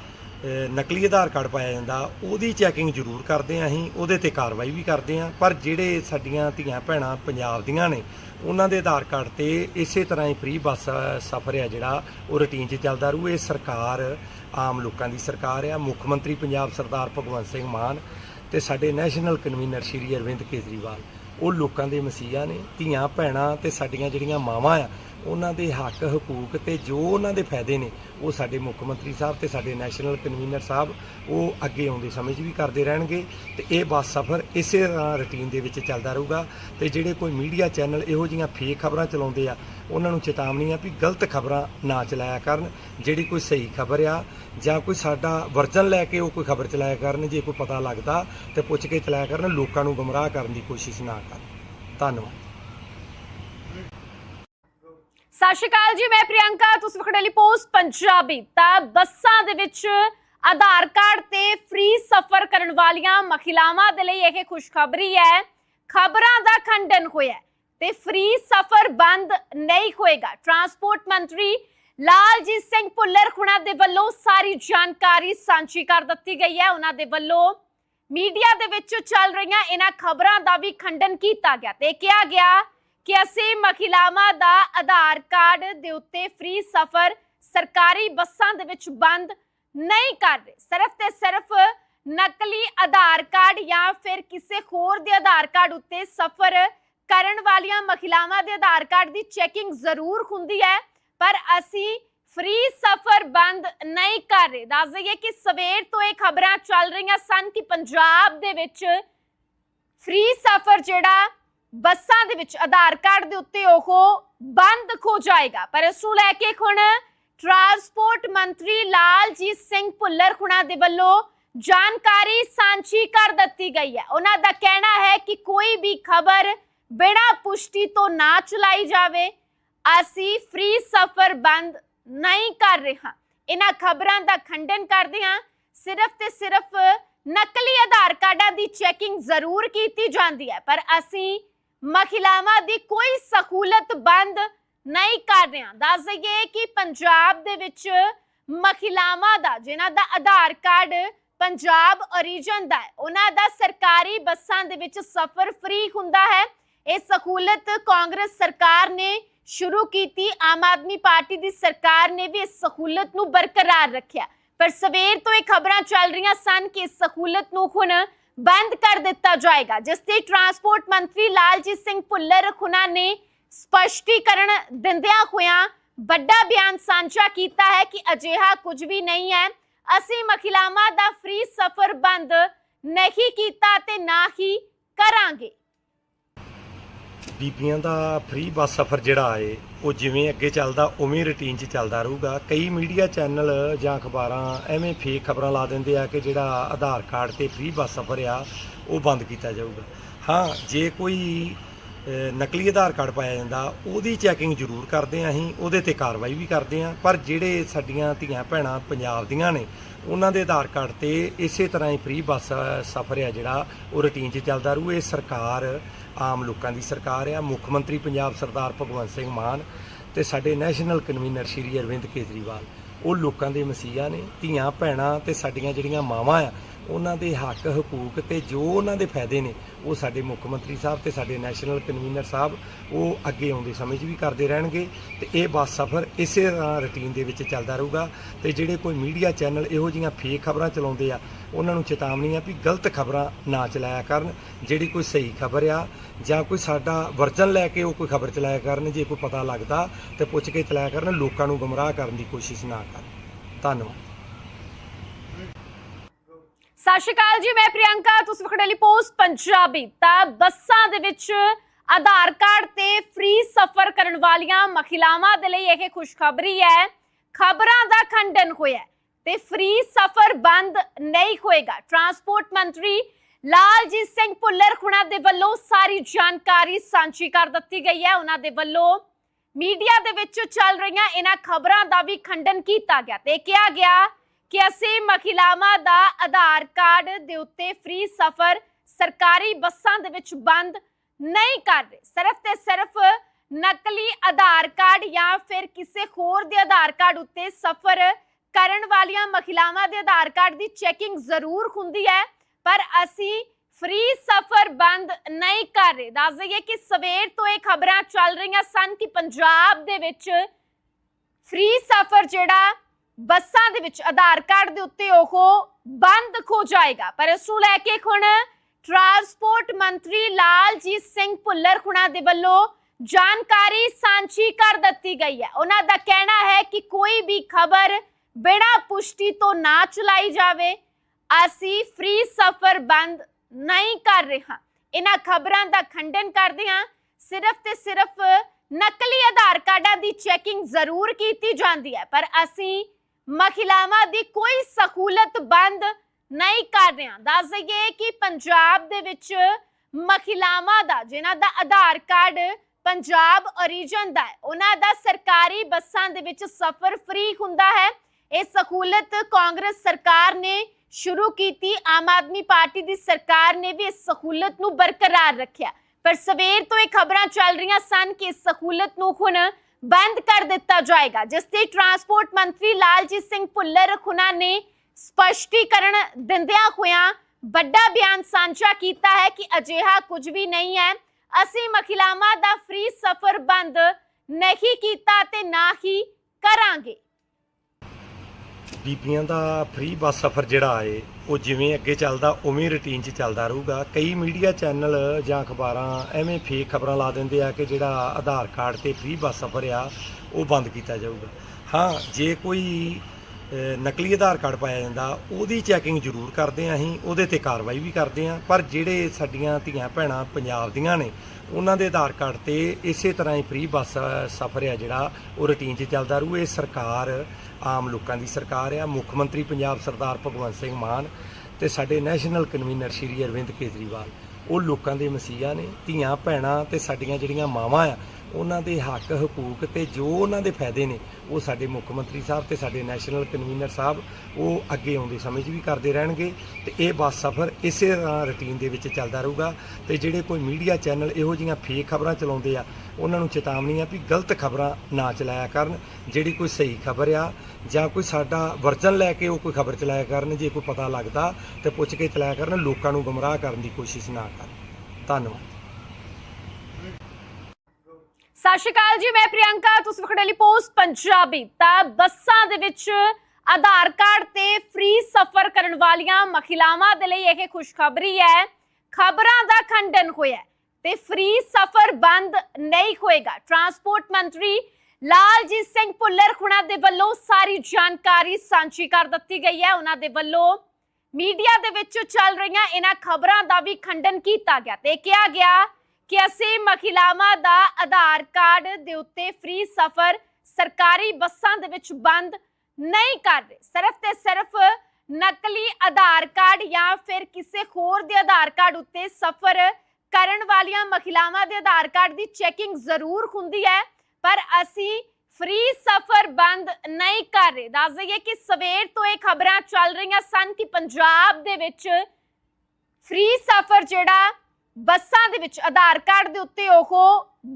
ਨਕਲੀ ਆਧਾਰ ਕਾਰਡ ਪਾਇਆ ਜਾਂਦਾ, ਉਹਦੀ ਚੈਕਿੰਗ ਜ਼ਰੂਰ ਕਰਦੇ ਆ ਅਸੀਂ, ਉਹਦੇ ਤੇ ਕਾਰਵਾਈ ਵੀ ਕਰਦੇ ਆ। ਪਰ ਜਿਹੜੇ ਸਾਡੀਆਂ ਧੀਆਂ ਭੈਣਾਂ ਪੰਜਾਬ ਦੀਆਂ ਨੇ, ਉਹਨਾਂ ਦੇ ਆਧਾਰ ਕਾਰਡ ਤੇ ਇਸੇ ਤਰ੍ਹਾਂ ਹੀ ਫ੍ਰੀ ਬੱਸ ਸਫ਼ਰ ਆ ਜਿਹੜਾ, ਉਹ ਰੁਟੀਨ 'ਚ ਚੱਲਦਾ ਰਹੂ। ਇਹ ਸਰਕਾਰ ਆਮ ਲੋਕਾਂ ਦੀ ਸਰਕਾਰ ਆ। ਮੁੱਖ ਮੰਤਰੀ ਪੰਜਾਬ ਸਰਦਾਰ ਭਗਵੰਤ ਸਿੰਘ ਮਾਨ ਤੇ ਸਾਡੇ ਨੈਸ਼ਨਲ ਕਨਵੀਨਰ ਸ਼੍ਰੀ ਅਰਵਿੰਦ ਕੇਜਰੀਵਾਲ। ਉਹ ਲੋਕਾਂ ਦੇ ਮਸੀਹਾ ਨੇ, ਧੀਆਂ, ਭੈਣਾਂ ਤੇ ਸਾਡੀਆਂ ਜਿਹੜੀਆਂ ਮਾਵਾਂ ਆ ਉਹਨਾਂ ਦੇ ਹੱਕ, ਹਕੂਕ ਤੇ ਜੋ ਉਹਨਾਂ ਦੇ ਫਾਇਦੇ ਨੇ, ਉਹ ਸਾਡੇ ਮੁੱਖ ਮੰਤਰੀ ਸਾਹਿਬ ਤੇ ਸਾਡੇ ਨੈਸ਼ਨਲ ਕਨਵੀਨਰ ਸਾਹਿਬ, ਉਹ ਅੱਗੇ ਆਉਂਦੇ ਸਮੇਂ 'ਚ ਵੀ ਕਰਦੇ ਰਹਿਣਗੇ ਤੇ ਇਹ ਬੱਸ ਸਫ਼ਰ ਇਸੇ ਤਰ੍ਹਾਂ ਰੁਟੀਨ ਦੇ ਵਿੱਚ ਚੱਲਦਾ ਰਹੂਗਾ ਤੇ ਜਿਹੜੇ ਕੋਈ ਮੀਡੀਆ ਚੈਨਲ ਇਹੋ ਜਿਹੀਆਂ ਫੇਕ ਖਬਰਾਂ ਚਲਾਉਂਦੇ ਆ, ਉਹਨਾਂ ਨੂੰ ਚੇਤਾਵਨੀ ਆ ਵੀ ਗਲਤ ਖਬਰਾਂ ਨਾ ਚਲਾਇਆ ਕਰਨ, ਜਿਹੜੀ ਕੋਈ ਸਹੀ ਖਬਰ ਆ ਜਾਂ ਕੋਈ ਸਾਡਾ ਵਰਜਨ ਲੈ ਕੇ ਉਹ ਕੋਈ ਖਬਰ ਚਲਾਇਆ ਕਰਨ, ਜੇ ਕੋਈ ਪਤਾ ਲੱਗਦਾ ਤੇ ਪੁੱਛ ਕੇ ਚਲਾਇਆ ਕਰਨ, ਲੋਕਾਂ ਨੂੰ ਗੁੰਮਰਾਹ ਕਰਨ ਦੀ ਕੋਸ਼ਿਸ਼ ਨਾ ਕਰਨ। ਧੰਨਵਾਦ। ਸਤਿ ਸ਼੍ਰੀ ਅਕਾਲ ਜੀ, ਮੈਂ ਪ੍ਰਿਯੰਕਾ, ਤੁਸੀਂ ਵਖੜੇ ਲਈ ਪੋਸਟ ਪੰਜਾਬੀ। ਤਾਂ ਬੱਸਾਂ ਦੇ ਵਿੱਚ ਆਧਾਰ ਕਾਰਡ ਤੇ ਫ੍ਰੀ ਸਫ਼ਰ ਕਰਨ ਵਾਲੀਆਂ ਮਹਿਲਾਵਾਂ ਦੇ ਲਈ ਇਹ ਖੁਸ਼ਖਬਰੀ ਹੈ। ਖਬਰਾਂ ਦਾ ਖੰਡਨ ਹੋਇਆ ਤੇ ਫ੍ਰੀ ਸਫ਼ਰ ਬੰਦ ਨਹੀਂ ਹੋਏਗਾ। ਟਰਾਂਸਪੋਰਟ ਮੰਤਰੀ ਲਾਲਜੀਤ ਸਿੰਘ ਭੁੱਲਰ ਖੁਣਾ ਦੇ ਵੱਲੋਂ ਸਾਰੀ ਜਾਣਕਾਰੀ ਸਾਂਝੀ ਕਰ ਦਿੱਤੀ ਗਈ ਹੈ। ਉਹਨਾਂ ਦੇ ਵੱਲੋਂ ਮੀਡੀਆ ਦੇ ਵਿੱਚ ਚੱਲ ਰਹੀਆਂ ਇਹਨਾਂ ਖਬਰਾਂ ਦਾ ਵੀ ਖੰਡਨ ਕੀਤਾ ਗਿਆ ਤੇ ਕਿਹਾ ਗਿਆ ਕਿ ਅਸੀਂ ਮਹਿਲਾਵਾਂ ਦਾ ਆਧਾਰ ਕਾਰਡ ਦੇ ਉੱਤੇ ਫ੍ਰੀ ਸਫ਼ਰ ਸਰਕਾਰੀ ਬੱਸਾਂ ਦੇ ਵਿੱਚ ਬੰਦ ਨਹੀਂ ਕਰ ਰਹੇ। ਸਿਰਫ ਤੇ ਸਿਰਫ ਨਕਲੀ ਆਧਾਰ ਕਾਰਡ ਜਾਂ ਫਿਰ ਕਿਸੇ ਹੋਰ ਦੇ ਆਧਾਰ ਕਾਰਡ ਉੱਤੇ ਸਫ਼ਰ ਕਰਨ ਵਾਲੀਆਂ ਮਹਿਲਾਵਾਂ ਦੇ ਆਧਾਰ ਕਾਰਡ ਦੀ ਚੈਕਿੰਗ ਜ਼ਰੂਰ ਹੁੰਦੀ ਹੈ, ਪਰ ਅਸੀਂ ਫ੍ਰੀ ਸਫ਼ਰ ਬੰਦ ਨਹੀਂ ਕਰ ਰਹੇ। ਦੱਸ ਦਈਏ ਕਿ ਸਵੇਰ ਤੋਂ ਇਹ ਖਬਰਾਂ ਚੱਲ ਰਹੀਆਂ ਸਨ ਕਿ ਪੰਜਾਬ ਦੇ ਵਿੱਚ ਫ੍ਰੀ ਸਫ਼ਰ ਜਿਹੜਾ ਬੱਸਾਂ ਦੇ ਵਿੱਚ ਆਧਾਰ ਕਾਰਡ ਦੇ ਉੱਤੇ ਉਹ ਬੰਦ ਹੋ ਜਾਏਗਾ। ਪਰ ਇਸ ਨੂੰ ਲੈ ਕੇ ਹੁਣ ਟਰਾਂਸਪੋਰਟ ਮੰਤਰੀ ਲਾਲਜੀਤ ਸਿੰਘ ਭੁੱਲਰ ਖੁਣਾ ਦੇ ਵੱਲੋਂ ਜਾਣਕਾਰੀ ਸਾਂਝੀ ਕਰ ਦਿੱਤੀ ਗਈ ਹੈ। ਉਹਨਾਂ ਦਾ ਕਹਿਣਾ ਹੈ ਕਿ ਕੋਈ ਵੀ ਖਬਰ ਬਿਨਾਂ ਪੁਸ਼ਟੀ ਤੋਂ ਨਾ ਚਲਾਈ ਜਾਵੇ। ਅਸੀਂ ਫ੍ਰੀ ਸਫ਼ਰ ਬੰਦ ਨਹੀਂ ਕਰ ਰਹੇ। ਹਾਂ ਇਹਨਾਂ ਖਬਰਾਂ ਦਾ ਖੰਡਨ ਕਰਦੇ ਹਾਂ। ਸਿਰਫ ਤੇ ਸਿਰਫ ਨਕਲੀ ਆਧਾਰ ਕਾਰਡਾਂ ਦੀ ਚੈਕਿੰਗ ਜ਼ਰੂਰ ਕੀਤੀ ਜਾਂਦੀ ਹੈ। ਪਰ ਅਸੀਂ ਮਹਿਲਾਵਾਂ ਦੀ ਕੋਈ ਸਹੂਲਤ ਬੰਦ ਨਹੀਂ ਕਰ ਰਹੇ ਦੱਸ ਦਈਏ ਕਿ ਪੰਜਾਬ ਦੇ ਵਿੱਚ ਮਹਿਲਾਵਾਂ ਦਾ, ਜਿਨ੍ਹਾਂ ਦਾ ਆਧਾਰ ਕਾਰਡ ਪੰਜਾਬ origin ਦਾ ਹੈ, ਉਹਨਾਂ ਦਾ ਸਰਕਾਰੀ ਬੱਸਾਂ ਦੇ ਵਿੱਚ ਸਫ਼ਰ ਫ੍ਰੀ ਹੁੰਦਾ ਹੈ। ਇਹ ਸਹੂਲਤ ਕਾਂਗਰਸ ਸਰਕਾਰ ਨੇ ਸ਼ੁਰੂ ਕੀਤੀ, ਆਮ ਆਦਮੀ ਪਾਰਟੀ ਦੀ ਸਰਕਾਰ ਨੇ ਵੀ ਇਸ ਸਹੂਲਤ ਨੂੰ ਬਰਕਰਾਰ ਰੱਖਿਆ। ਪਰ ਸਵੇਰ ਤੋਂ ਇਹ ਖਬਰਾਂ ਚੱਲ ਰਹੀਆਂ ਸਨ ਕਿ ਇਸ ਸਹੂਲਤ ਨੂੰ ਹੁਣ ਬੰਦ ਕਰ ਦਿੱਤਾ ਜਾਏਗਾ, ਜਿਸ ਤੇ ਟਰਾਂਸਪੋਰਟ ਮੰਤਰੀ ਲਾਲਜੀਤ ਸਿੰਘ ਭੁੱਲਰ ਖੁਨਾ ਨੇ ਸਪਸ਼ਟੀਕਰਨ ਦਿੰਦਿਆਂ ਹੋਇਆਂ ਵੱਡਾ ਬਿਆਨ ਸਾਂਝਾ ਕੀਤਾ ਹੈ ਕਿ ਅਜਿਹਾ ਕੁਝ ਵੀ ਨਹੀਂ ਹੈ। ਅਸੀਂ ਮਹਿਲਾਵਾਂ ਦਾ ਫ੍ਰੀ ਸਫ਼ਰ ਬੰਦ ਨਹੀਂ ਕੀਤਾ ਤੇ ਨਾ ਹੀ ਕਰਾਂਗੇ। ਬੀਬੀਆਂ ਦਾ ਫ੍ਰੀ ਬੱਸ ਸਫ਼ਰ ਜਿਹੜਾ ਏ ਉਹ ਜਿਵੇਂ ਅੱਗੇ ਚੱਲਦਾ, ਉਵੇਂ ਰੁਟੀਨ 'ਚ ਚੱਲਦਾ ਰਹੂਗਾ। ਕਈ ਮੀਡੀਆ ਚੈਨਲ ਜਾਂ ਅਖਬਾਰਾਂ ਐਵੇਂ ਫੇਕ ਖਬਰਾਂ ਲਾ ਦਿੰਦੇ ਆ ਕਿ ਜਿਹੜਾ ਆਧਾਰ ਕਾਰਡ ਤੇ ਫ੍ਰੀ ਬੱਸ ਸਫ਼ਰ ਆ, ਉਹ ਬੰਦ ਕੀਤਾ ਜਾਊਗਾ। ਹਾਂ, ਜੇ ਕੋਈ ਨਕਲੀ ਆਧਾਰ ਕਾਰਡ ਪਾਇਆ ਜਾਂਦਾ, ਉਹਦੀ ਚੈਕਿੰਗ ਜ਼ਰੂਰ ਕਰਦੇ ਆ ਅਸੀਂ, ਉਹਦੇ ਤੇ ਕਾਰਵਾਈ ਵੀ ਕਰਦੇ ਆ। ਪਰ ਜਿਹੜੇ ਸਾਡੀਆਂ ਧੀਆਂ ਭੈਣਾਂ ਪੰਜਾਬ ਦੀਆਂ ਨੇ, ਉਹਨਾਂ ਦੇ ਆਧਾਰ ਕਾਰਡ ਤੇ ਇਸੇ ਤਰ੍ਹਾਂ ਹੀ ਫ੍ਰੀ ਬੱਸ ਸਫ਼ਰ ਆ ਜਿਹੜਾ, ਉਹ ਰੁਟੀਨ 'ਚ ਚੱਲਦਾ ਰਹੂ। ਇਹ ਸਰਕਾਰ ਆਮ ਲੋਕਾਂ ਦੀ ਸਰਕਾਰ ਆ, ਮੁੱਖ ਮੰਤਰੀ ਪੰਜਾਬ ਸਰਦਾਰ ਭਗਵੰਤ ਸਿੰਘ ਮਾਨ ਤੇ ਸਾਡੇ ਨੈਸ਼ਨਲ ਕਨਵੀਨਰ ਸ਼੍ਰੀ ਅਰਵਿੰਦ ਕੇਜਰੀਵਾਲ। ਉਹ ਲੋਕਾਂ ਦੇ ਮਸੀਹਾ ਨੇ, ਧੀਆਂ, ਭੈਣਾਂ ਤੇ ਸਾਡੀਆਂ ਜਿਹੜੀਆਂ ਮਾਵਾਂ ਆ, ਉਹਨਾਂ ਦੇ ਹੱਕ, ਹਕੂਕ ਤੇ ਜੋ ਉਹਨਾਂ ਦੇ ਫਾਇਦੇ ਨੇ, ਉਹ ਸਾਡੇ ਮੁੱਖ ਮੰਤਰੀ ਸਾਹਿਬ ਤੇ ਸਾਡੇ ਨੈਸ਼ਨਲ ਕਨਵੀਨਰ ਸਾਹਿਬ, ਉਹ ਅੱਗੇ ਆਉਂਦੇ ਸਮੇਂ 'ਚ ਵੀ ਕਰਦੇ ਰਹਿਣਗੇ ਤੇ ਇਹ ਬੱਸ ਸਫ਼ਰ ਇਸੇ ਤਰ੍ਹਾਂ ਰੁਟੀਨ ਦੇ ਵਿੱਚ ਚੱਲਦਾ ਰਹੂਗਾ ਤੇ ਜਿਹੜੇ ਕੋਈ ਮੀਡੀਆ ਚੈਨਲ ਇਹੋ ਜਿਹੀਆਂ ਫੇਕ ਖਬਰਾਂ ਚਲਾਉਂਦੇ ਆ, ਉਹਨਾਂ ਨੂੰ ਚੇਤਾਵਨੀ ਆ ਵੀ ਗਲਤ ਖਬਰਾਂ ਨਾ ਚਲਾਇਆ ਕਰਨ, ਜਿਹੜੀ ਕੋਈ ਸਹੀ ਖਬਰ ਆ ਜਾਂ ਕੋਈ ਸਾਡਾ ਵਰਜਨ ਲੈ ਕੇ ਉਹ ਕੋਈ ਖਬਰ ਚਲਾਇਆ ਕਰਨ, ਜੇ ਕੋਈ ਪਤਾ ਲੱਗਦਾ ਤੇ ਪੁੱਛ ਕੇ ਚਲਾਇਆ ਕਰਨ, ਲੋਕਾਂ ਨੂੰ ਗੁੰਮਰਾਹ ਕਰਨ ਦੀ ਕੋਸ਼ਿਸ਼ ਨਾ ਕਰਨ। ਧੰਨਵਾਦ। ਸਤਿ ਸ਼੍ਰੀ ਅਕਾਲ ਜੀ, ਮੈਂ ਪ੍ਰਿਯੰਕਾ, ਤੁਸੀਂ ਖੜੇਲੀ ਪੋਸਟ ਪੰਜਾਬੀ। ਤਾਂ ਬੱਸਾਂ ਦੇ ਵਿੱਚ ਆਧਾਰ ਕਾਰਡ ਤੇ ਫ੍ਰੀ ਸਫ਼ਰ ਕਰਨ ਵਾਲੀਆਂ ਮਹਿਲਾਵਾਂ ਦੇ ਲਈ ਇਹ ਖੁਸ਼ਖਬਰੀ ਹੈ। ਖਬਰਾਂ ਦਾ ਖੰਡਨ ਹੋਇਆ ਤੇ ਫ੍ਰੀ ਸਫ਼ਰ ਬੰਦ ਨਹੀਂ ਹੋਏਗਾ। ਟਰਾਂਸਪੋਰਟ ਮੰਤਰੀ ਲਾਲਜੀਤ ਸਿੰਘ ਭੁੱਲਰ ਖੁਣਾ ਦੇ ਵੱਲੋਂ ਸਾਰੀ ਜਾਣਕਾਰੀ ਸਾਂਝੀ ਕਰ ਦਿੱਤੀ ਗਈ ਹੈ। ਉਹਨਾਂ ਦੇ ਵੱਲੋਂ ਮੀਡੀਆ ਦੇ ਵਿੱਚ ਚੱਲ ਰਹੀਆਂ ਇਹਨਾਂ ਖਬਰਾਂ ਦਾ ਵੀ ਖੰਡਨ ਕੀਤਾ ਗਿਆ ਤੇ ਕਿਹਾ ਗਿਆ ਕਿ ਅਸੀਂ ਮਹਿਲਾਵਾਂ ਦਾ ਆਧਾਰ ਕਾਰਡ ਦੇ ਉੱਤੇ ਫ੍ਰੀ ਸਫ਼ਰ ਸਰਕਾਰੀ ਬੱਸਾਂ ਦੇ ਵਿੱਚ ਬੰਦ ਨਹੀਂ ਕਰ ਰਹੇ। ਸਿਰਫ ਤੇ ਸਿਰਫ ਨਕਲੀ ਆਧਾਰ ਕਾਰਡ ਜਾਂ ਫਿਰ ਕਿਸੇ ਹੋਰ ਦੇ ਆਧਾਰ ਕਾਰਡ ਉੱਤੇ ਸਫ਼ਰ ਕਰਨ ਵਾਲੀਆਂ ਮਹਿਲਾਵਾਂ ਦੇ ਆਧਾਰ ਕਾਰਡ ਦੀ ਚੈਕਿੰਗ ਜ਼ਰੂਰ ਹੁੰਦੀ ਹੈ। ਪਰ ਅਸੀਂ ਫ੍ਰੀ ਸਫ਼ਰ ਬੰਦ ਨਹੀਂ ਕਰ ਰਹੇ। ਦੱਸ ਦਈਏ ਕਿ ਸਵੇਰ ਤੋਂ ਇਹ ਖਬਰਾਂ ਚੱਲ ਰਹੀਆਂ ਸਨ ਕਿ ਪੰਜਾਬ ਦੇ ਵਿੱਚ ਫ੍ਰੀ ਸਫ਼ਰ ਜਿਹੜਾ ਬੱਸਾਂ ਦੇ ਵਿੱਚ ਆਧਾਰ ਕਾਰਡ ਦੇ ਉੱਤੇ ਉਹ ਬੰਦ ਹੋ ਜਾਏਗਾ। ਪਰ ਇਸ ਨੂੰ ਲੈ ਕੇ ਹੁਣ ਟਰਾਂਸਪੋਰਟ ਮੰਤਰੀ ਲਾਲਜੀਤ ਸਿੰਘ ਭੁੱਲਰ ਹੁਣਾਂ ਦੇ ਵੱਲੋਂ ਜਾਣਕਾਰੀ ਸਾਂਝੀ ਕਰ ਦਿੱਤੀ ਗਈ ਹੈ। ਉਹਨਾਂ ਦਾ ਕਹਿਣਾ ਹੈ ਕਿ ਕੋਈ ਵੀ ਖਬਰ ਬਿਨਾਂ ਪੁਸ਼ਟੀ ਤੋਂ ਨਾ ਚਲਾਈ ਜਾਵੇ। ਅਸੀਂ ਫ੍ਰੀ ਸਫ਼ਰ ਬੰਦ ਨਹੀਂ ਕਰ ਰਹੇ ਹਾਂ। ਇਹਨਾਂ ਖਬਰਾਂ ਦਾ ਖੰਡਨ ਕਰਦੇ ਹਾਂ। ਸਿਰਫ ਤੇ ਸਿਰਫ ਨਕਲੀ ਆਧਾਰ ਕਾਰਡਾਂ ਦੀ ਚੈਕਿੰਗ ਜ਼ਰੂਰ ਕੀਤੀ ਜਾਂਦੀ ਹੈ, ਪਰ ਅਸੀਂ ਮਹਿਲਾਵਾਂ ਦੀ ਕੋਈ ਸਹੂਲਤ ਬੰਦ ਨਹੀਂ ਕਰ ਰਹੇ ਹਾਂ। ਦੱਸ ਦਈਏ ਕਿ ਪੰਜਾਬ ਦੇ ਵਿੱਚ ਮਹਿਲਾਵਾਂ ਦਾ, ਜਿਨ੍ਹਾਂ ਦਾ ਆਧਾਰ ਕਾਰਡ ਪੰਜਾਬ origin ਦਾ ਹੈ, ਉਹਨਾਂ ਦਾ ਸਰਕਾਰੀ ਬੱਸਾਂ ਦੇ ਵਿੱਚ ਸਫ਼ਰ ਫ੍ਰੀ ਹੁੰਦਾ ਹੈ। ਇਹ ਸਹੂਲਤ ਕਾਂਗਰਸ ਸਰਕਾਰ ਨੇ ਸ਼ੁਰੂ ਕੀਤੀ, ਆਮ ਆਦਮੀ ਪਾਰਟੀ ਦੀ ਸਰਕਾਰ ਨੇ ਵੀ ਇਸ ਸਹੂਲਤ ਨੂੰ ਬਰਕਰਾਰ ਰੱਖਿਆ। ਪਰ ਸਵੇਰ ਤੋਂ ਇਹ ਖਬਰਾਂ ਚੱਲ ਰਹੀਆਂ ਸਨ ਕਿ ਇਸ ਸਹੂਲਤ ਨੂੰ ਹੁਣ ਬੰਦ ਕਰ ਦਿੱਤਾ ਜਾਏਗਾ, ਜਿਸ ਤੇ ਟਰਾਂਸਪੋਰਟ ਮੰਤਰੀ ਲਾਲਜੀਤ ਸਿੰਘ ਭੁੱਲਰ ਖੁਨਾ ਨੇ ਸਪਸ਼ਟੀਕਰਨ ਦਿੰਦਿਆਂ ਹੋਇਆਂ ਵੱਡਾ ਬਿਆਨ ਸਾਂਝਾ ਕੀਤਾ ਹੈ ਕਿ ਅਜਿਹਾ ਕੁਝ ਵੀ ਨਹੀਂ ਹੈ। ਅਸੀਂ ਮਹਿਲਾਵਾਂ ਦਾ ਫ੍ਰੀ ਸਫ਼ਰ ਬੰਦ ਨਹੀਂ ਕੀਤਾ ਤੇ ਨਾ ਹੀ ਕਰਾਂਗੇ। ਬੀਬੀਆਂ ਦਾ ਫ੍ਰੀ ਬੱਸ ਸਫ਼ਰ ਜਿਹੜਾ ਏ ਉਹ ਜਿਵੇਂ ਅੱਗੇ ਚੱਲਦਾ, ਉਵੇਂ ਰੁਟੀਨ 'ਚ ਚੱਲਦਾ ਰਹੂਗਾ। ਕਈ ਮੀਡੀਆ ਚੈਨਲ ਜਾਂ ਅਖਬਾਰਾਂ ਐਵੇਂ ਫੇਕ ਖਬਰਾਂ ਲਾ ਦਿੰਦੇ ਆ ਕਿ ਜਿਹੜਾ ਆਧਾਰ ਕਾਰਡ ਤੇ ਫ੍ਰੀ ਬੱਸ ਸਫ਼ਰ ਆ, ਉਹ ਬੰਦ ਕੀਤਾ ਜਾਊਗਾ। ਹਾਂ, ਜੇ ਕੋਈ ਨਕਲੀ ਆਧਾਰ ਕਾਰਡ ਪਾਇਆ ਜਾਂਦਾ, ਉਹਦੀ ਚੈਕਿੰਗ ਜ਼ਰੂਰ ਕਰਦੇ ਆ ਅਸੀਂ, ਉਹਦੇ ਤੇ ਕਾਰਵਾਈ ਵੀ ਕਰਦੇ ਆ। ਪਰ ਜਿਹੜੇ ਸਾਡੀਆਂ ਧੀਆਂ ਭੈਣਾਂ ਪੰਜਾਬ ਦੀਆਂ ਨੇ, ਉਹਨਾਂ ਦੇ ਆਧਾਰ ਕਾਰਡ ਤੇ ਇਸੇ ਤਰ੍ਹਾਂ ਹੀ ਫ੍ਰੀ ਬੱਸ ਸਫ਼ਰ ਆ ਜਿਹੜਾ, ਉਹ ਰੁਟੀਨ 'ਚ ਚੱਲਦਾ ਰਹੂ। ਇਹ ਸਰਕਾਰ ਆਮ ਲੋਕਾਂ ਦੀ ਸਰਕਾਰ ਆ, ਮੁੱਖ ਮੰਤਰੀ ਪੰਜਾਬ ਸਰਦਾਰ ਭਗਵੰਤ ਸਿੰਘ ਮਾਨ ਤੇ ਸਾਡੇ ਨੈਸ਼ਨਲ ਕਨਵੀਨਰ ਸ਼੍ਰੀ ਅਰਵਿੰਦ ਕੇਜਰੀਵਾਲ। ਉਹ ਲੋਕਾਂ ਦੇ ਮਸੀਹਾ ਨੇ, ਧੀਆਂ, ਭੈਣਾਂ ਤੇ ਸਾਡੀਆਂ ਜਿਹੜੀਆਂ ਮਾਵਾਂ ਆ ਉਹਨਾਂ ਦੇ ਹੱਕ, ਹਕੂਕ ਤੇ ਜੋ ਉਹਨਾਂ ਦੇ ਫਾਇਦੇ ਨੇ, ਉਹ ਸਾਡੇ ਮੁੱਖ ਮੰਤਰੀ ਸਾਹਿਬ ਤੇ ਸਾਡੇ ਨੈਸ਼ਨਲ ਕਨਵੀਨਰ ਸਾਹਿਬ, ਉਹ ਅੱਗੇ ਆਉਂਦੇ ਸਮੇਂ 'ਚ ਵੀ ਕਰਦੇ ਰਹਿਣਗੇ ਤੇ ਇਹ ਬੱਸ ਸਫ਼ਰ ਇਸੇ ਤਰ੍ਹਾਂ ਰੁਟੀਨ ਦੇ ਵਿੱਚ ਚੱਲਦਾ ਰਹੂਗਾ ਤੇ ਜਿਹੜੇ ਕੋਈ ਮੀਡੀਆ ਚੈਨਲ ਇਹੋ ਜਿਹੀਆਂ ਫੇਕ ਖਬਰਾਂ ਚਲਾਉਂਦੇ ਆ, ਉਹਨਾਂ ਨੂੰ ਚੇਤਾਵਨੀ ਆ ਵੀ ਗਲਤ ਖਬਰਾਂ ਨਾ ਚਲਾਇਆ ਕਰਨ, ਜਿਹੜੀ ਕੋਈ ਸਹੀ ਖਬਰ ਆ ਜਾਂ ਕੋਈ ਸਾਡਾ ਵਰਜਨ ਲੈ ਕੇ ਉਹ ਕੋਈ ਖਬਰ ਚਲਾਇਆ ਕਰਨ, ਜੇ ਕੋਈ ਪਤਾ ਲੱਗਦਾ ਤੇ ਪੁੱਛ ਕੇ ਚਲਾਇਆ ਕਰਨ, ਲੋਕਾਂ ਨੂੰ ਗੁੰਮਰਾਹ ਕਰਨ ਦੀ ਕੋਸ਼ਿਸ਼ ਨਾ ਕਰਨ ਧੰਨਵਾਦ। ਸਤਿ ਸ਼੍ਰੀ ਅਕਾਲ ਜੀ, ਮੈਂ ਪ੍ਰਿਯੰਕਾ, ਤੁਸੀਂ ਖੜੇਲੀ ਪੋਸਟ ਪੰਜਾਬੀ। ਤਾਂ ਬੱਸਾਂ ਦੇ ਵਿੱਚ ਆਧਾਰ ਕਾਰਡ ਤੇ ਫ੍ਰੀ ਸਫ਼ਰ ਕਰਨ ਵਾਲੀਆਂ ਮਹਿਲਾਵਾਂ ਦੇ ਲਈ ਇਹ ਖੁਸ਼ਖਬਰੀ ਹੈ। ਖਬਰਾਂ ਦਾ ਖੰਡਨ ਹੋਇਆ ਹੈ ਤੇ ਫ੍ਰੀ ਸਫ਼ਰ ਬੰਦ ਨਹੀਂ ਹੋਏਗਾ। ਟਰਾਂਸਪੋਰਟ ਮੰਤਰੀ ਲਾਲਜੀਤ ਸਿੰਘ ਭੁੱਲਰ ਖੁਣਾ ਦੇ ਵੱਲੋਂ ਸਾਰੀ ਜਾਣਕਾਰੀ ਸਾਂਝੀ ਕਰ ਦਿੱਤੀ ਗਈ ਹੈ। ਉਹਨਾਂ ਦੇ ਵੱਲੋਂ ਮੀਡੀਆ ਦੇ ਵਿੱਚ ਚੱਲ ਰਹੀਆਂ ਇਹਨਾਂ ਖਬਰਾਂ ਦਾ ਵੀ ਖੰਡਨ ਕੀਤਾ ਗਿਆ। ਤੇ ਕਿਹਾ ਗਿਆ ਕਿ ਅਸੀਂ ਮਹਿਲਾਵਾਂ ਦਾ ਆਧਾਰ ਕਾਰਡ ਦੇ ਉੱਤੇ ਫ੍ਰੀ ਸਫ਼ਰ ਸਰਕਾਰੀ ਬੱਸਾਂ ਦੇ ਵਿੱਚ ਬੰਦ ਨਹੀਂ ਕਰ ਰਹੇ। ਸਿਰਫ ਤੇ ਸਿਰਫ ਨਕਲੀ ਆਧਾਰ ਕਾਰਡ ਜਾਂ ਫਿਰ ਕਿਸੇ ਹੋਰ ਦੇ ਆਧਾਰ ਕਾਰਡ ਉੱਤੇ ਸਫ਼ਰ ਕਰਨ ਵਾਲੀਆਂ ਮਹਿਲਾਵਾਂ ਦੇ ਆਧਾਰ ਕਾਰਡ ਦੀ ਚੈਕਿੰਗ ਜ਼ਰੂਰ ਹੁੰਦੀ ਹੈ, ਪਰ ਅਸੀਂ ਫ੍ਰੀ ਸਫ਼ਰ ਬੰਦ ਨਹੀਂ ਕਰ ਰਹੇ। ਦੱਸ ਦਈਏ ਕਿ ਸਵੇਰ ਤੋਂ ਇਹ ਖਬਰਾਂ ਚੱਲ ਰਹੀਆਂ ਸਨ ਕਿ ਪੰਜਾਬ ਦੇ ਵਿੱਚ ਫ੍ਰੀ ਸਫ਼ਰ ਜਿਹੜਾ ਬੱਸਾਂ ਦੇ ਵਿੱਚ ਆਧਾਰ ਕਾਰਡ ਦੇ ਉੱਤੇ ਉਹ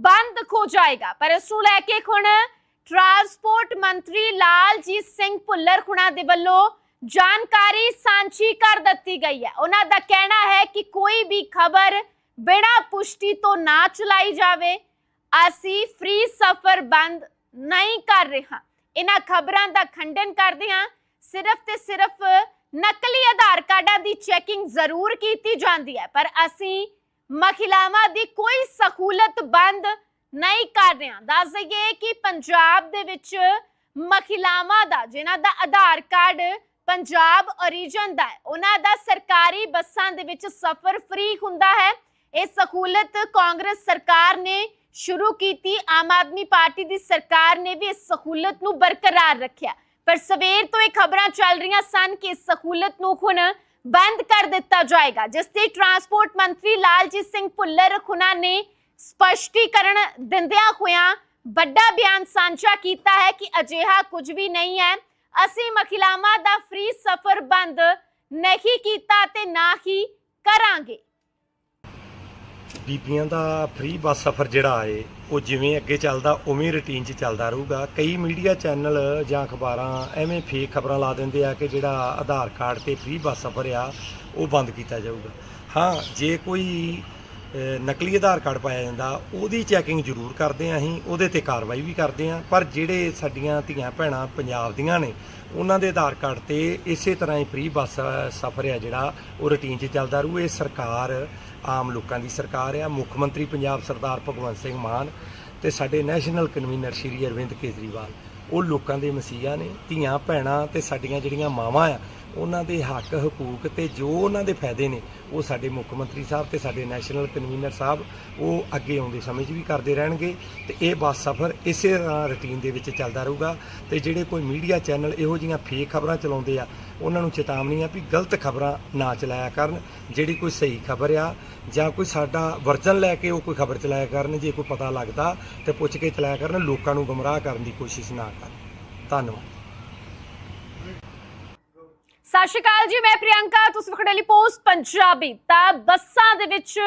ਬੰਦ ਹੋ ਜਾਏਗਾ। ਪਰ ਇਸ ਨੂੰ ਲੈ ਕੇ ਹੁਣ ਟਰਾਂਸਪੋਰਟ ਮੰਤਰੀ ਲਾਲਜੀਤ ਸਿੰਘ ਭੁੱਲਰ ਖੁਣਾ ਦੇ ਵੱਲੋਂ ਜਾਣਕਾਰੀ ਸਾਂਝੀ ਕਰ ਦਿੱਤੀ ਗਈ ਹੈ। ਉਹਨਾਂ ਦਾ ਕਹਿਣਾ ਹੈ ਕਿ ਕੋਈ ਵੀ ਖਬਰ ਬਿਨਾਂ ਪੁਸ਼ਟੀ ਤੋਂ ਨਾ ਚਲਾਈ ਜਾਵੇ। ਅਸੀਂ ਫ੍ਰੀ ਸਫ਼ਰ ਬੰਦ ਨਹੀਂ ਕਰ ਰਹੇ ਇਹਨਾਂ ਖਬਰਾਂ ਦਾ ਖੰਡਨ ਕਰਦੇ ਹਾਂ। ਸਿਰਫ ਤੇ ਸਿਰਫ ਨਕਲੀ ਆਧਾਰ ਕਾਰਡਾਂ ਦੀ ਚੈਕਿੰਗ ਜ਼ਰੂਰ ਕੀਤੀ ਜਾਂਦੀ ਹੈ। ਪਰ ਅਸੀਂ ਮਹਿਲਾਵਾਂ ਦੀ ਕੋਈ ਸਹੂਲਤ ਬੰਦ ਨਹੀਂ ਕਰ ਰਹੇ ਦੱਸ ਦਈਏ ਕਿ ਪੰਜਾਬ ਦੇ ਵਿੱਚ ਮਹਿਲਾਵਾਂ ਦਾ, ਜਿਨ੍ਹਾਂ ਦਾ ਆਧਾਰ ਕਾਰਡ ਪੰਜਾਬ origin ਦਾ ਹੈ, ਉਹਨਾਂ ਦਾ ਸਰਕਾਰੀ ਬੱਸਾਂ ਦੇ ਵਿੱਚ ਸਫ਼ਰ ਫ੍ਰੀ ਹੁੰਦਾ ਹੈ। ਇਹ ਸਹੂਲਤ ਕਾਂਗਰਸ ਸਰਕਾਰ ਨੇ ਸ਼ੁਰੂ ਕੀਤੀ, ਆਮ ਆਦਮੀ ਪਾਰਟੀ ਦੀ ਸਰਕਾਰ ਨੇ ਵੀ ਇਸ ਸਹੂਲਤ ਨੂੰ ਬਰਕਰਾਰ ਰੱਖਿਆ। ਪਰ ਸਵੇਰ ਤੋਂ ਇਹ ਖਬਰਾਂ ਚੱਲ ਰਹੀਆਂ ਸਨ ਕਿ ਇਸ ਸਹੂਲਤ ਨੂੰ ਹੁਣ ਬੰਦ ਕਰ ਦਿੱਤਾ ਜਾਏਗਾ, ਜਿਸ ਤੇ ਟਰਾਂਸਪੋਰਟ ਮੰਤਰੀ ਲਾਲਜੀਤ ਸਿੰਘ ਭੁੱਲਰ ਖੁਨਾ ਨੇ ਸਪਸ਼ਟੀਕਰਨ ਦਿੰਦਿਆਂ ਹੋਇਆਂ ਵੱਡਾ ਬਿਆਨ ਸਾਂਝਾ ਕੀਤਾ ਹੈ ਕਿ ਅਜਿਹਾ ਕੁਝ ਵੀ ਨਹੀਂ ਹੈ। ਅਸੀਂ ਮਹਿਲਾਵਾਂ ਦਾ ਫ੍ਰੀ ਸਫ਼ਰ ਬੰਦ ਨਹੀਂ ਕੀਤਾ ਤੇ ਨਾ ਹੀ ਕਰਾਂਗੇ। ਬੀਬੀਆਂ ਦਾ ਫ੍ਰੀ ਬੱਸ ਸਫ਼ਰ ਜਿਹੜਾ ਏ ਉਹ ਜਿਵੇਂ ਅੱਗੇ ਚੱਲਦਾ, ਉਵੇਂ ਰੁਟੀਨ 'ਚ ਚੱਲਦਾ ਰਹੂਗਾ। ਕਈ ਮੀਡੀਆ ਚੈਨਲ ਜਾਂ ਅਖਬਾਰਾਂ ਐਵੇਂ ਫੇਕ ਖਬਰਾਂ ਲਾ ਦਿੰਦੇ ਆ ਕਿ ਜਿਹੜਾ ਆਧਾਰ ਕਾਰਡ ਤੇ ਫ੍ਰੀ ਬੱਸ ਸਫ਼ਰ ਆ, ਉਹ ਬੰਦ ਕੀਤਾ ਜਾਊਗਾ। ਹਾਂ, ਜੇ ਕੋਈ ਨਕਲੀ ਆਧਾਰ ਕਾਰਡ ਪਾਇਆ ਜਾਂਦਾ, ਉਹਦੀ ਚੈਕਿੰਗ ਜ਼ਰੂਰ ਕਰਦੇ ਆ ਅਸੀਂ, ਉਹਦੇ ਤੇ ਕਾਰਵਾਈ ਵੀ ਕਰਦੇ ਆ। ਪਰ ਜਿਹੜੇ ਸਾਡੀਆਂ ਧੀਆਂ ਭੈਣਾਂ ਪੰਜਾਬ ਦੀਆਂ ਨੇ, ਉਹਨਾਂ ਦੇ ਆਧਾਰ ਕਾਰਡ ਤੇ ਇਸੇ ਤਰ੍ਹਾਂ ਹੀ ਫ੍ਰੀ ਬੱਸ ਸਫ਼ਰ ਆ ਜਿਹੜਾ, ਉਹ ਰੁਟੀਨ 'ਚ ਚੱਲਦਾ ਰਹੂ। ਇਹ ਸਰਕਾਰ, ਆਮ ਲੋਕਾਂ ਦੀ ਸਰਕਾਰ ਆ। ਮੁੱਖ ਮੰਤਰੀ ਪੰਜਾਬ ਸਰਦਾਰ ਭਗਵੰਤ ਸਿੰਘ ਮਾਨ ਤੇ ਸਾਡੇ ਨੈਸ਼ਨਲ ਕਨਵੀਨਰ ਸ਼੍ਰੀ ਅਰਵਿੰਦ ਕੇਜਰੀਵਾਲ। ਉਹ ਲੋਕਾਂ ਦੇ ਮਸੀਹਾ ਨੇ, ਧੀਆਂ ਭੈਣਾਂ ਤੇ ਸਾਡੀਆਂ ਜਿਹੜੀਆਂ ਮਾਵਾਂ ਆ ਉਹਨਾਂ ਦੇ ਹੱਕ, ਹਕੂਕ ਤੇ ਜੋ ਉਹਨਾਂ ਦੇ ਫਾਇਦੇ ਨੇ, ਉਹ ਸਾਡੇ ਮੁੱਖ ਮੰਤਰੀ ਸਾਹਿਬ ਤੇ ਸਾਡੇ ਨੈਸ਼ਨਲ ਕਨਵੀਨਰ ਸਾਹਿਬ, ਉਹ ਅੱਗੇ ਆਉਂਦੇ ਸਮੇਂ 'ਚ ਵੀ ਕਰਦੇ ਰਹਿਣਗੇ ਤੇ ਇਹ ਬੱਸ ਸਫ਼ਰ ਇਸੇ ਤਰ੍ਹਾਂ ਰੁਟੀਨ ਦੇ ਵਿੱਚ ਚੱਲਦਾ ਰਹੂਗਾ ਤੇ ਜਿਹੜੇ ਕੋਈ ਮੀਡੀਆ ਚੈਨਲ ਇਹੋ ਜਿਹੀਆਂ ਫੇਕ ਖਬਰਾਂ ਚਲਾਉਂਦੇ ਆ, ਉਹਨਾਂ ਨੂੰ ਚੇਤਾਵਨੀ ਆ ਵੀ ਗਲਤ ਖਬਰਾਂ ਨਾ ਚਲਾਇਆ ਕਰਨ, ਜਿਹੜੀ ਕੋਈ ਸਹੀ ਖਬਰ ਆ ਜਾਂ ਕੋਈ ਸਾਡਾ ਵਰਜਨ ਲੈ ਕੇ ਉਹ ਕੋਈ ਖਬਰ ਚਲਾਇਆ ਕਰਨ, ਜੇ ਕੋਈ ਪਤਾ ਲੱਗਦਾ ਤੇ ਪੁੱਛ ਕੇ ਚਲਾਇਆ ਕਰਨ, ਲੋਕਾਂ ਨੂੰ ਗੁੰਮਰਾਹ ਕਰਨ ਦੀ ਕੋਸ਼ਿਸ਼ ਨਾ ਕਰਨ। ਧੰਨਵਾਦ। ਸਤਿ ਸ਼੍ਰੀ ਅਕਾਲ ਜੀ, ਮੈਂ ਪ੍ਰਿਯੰਕਾ, ਤੁਸੀਂ ਵਖੜੇਲੀ ਪੋਸਟ ਪੰਜਾਬੀ। ਤਾਂ ਬੱਸਾਂ ਦੇ ਵਿੱਚ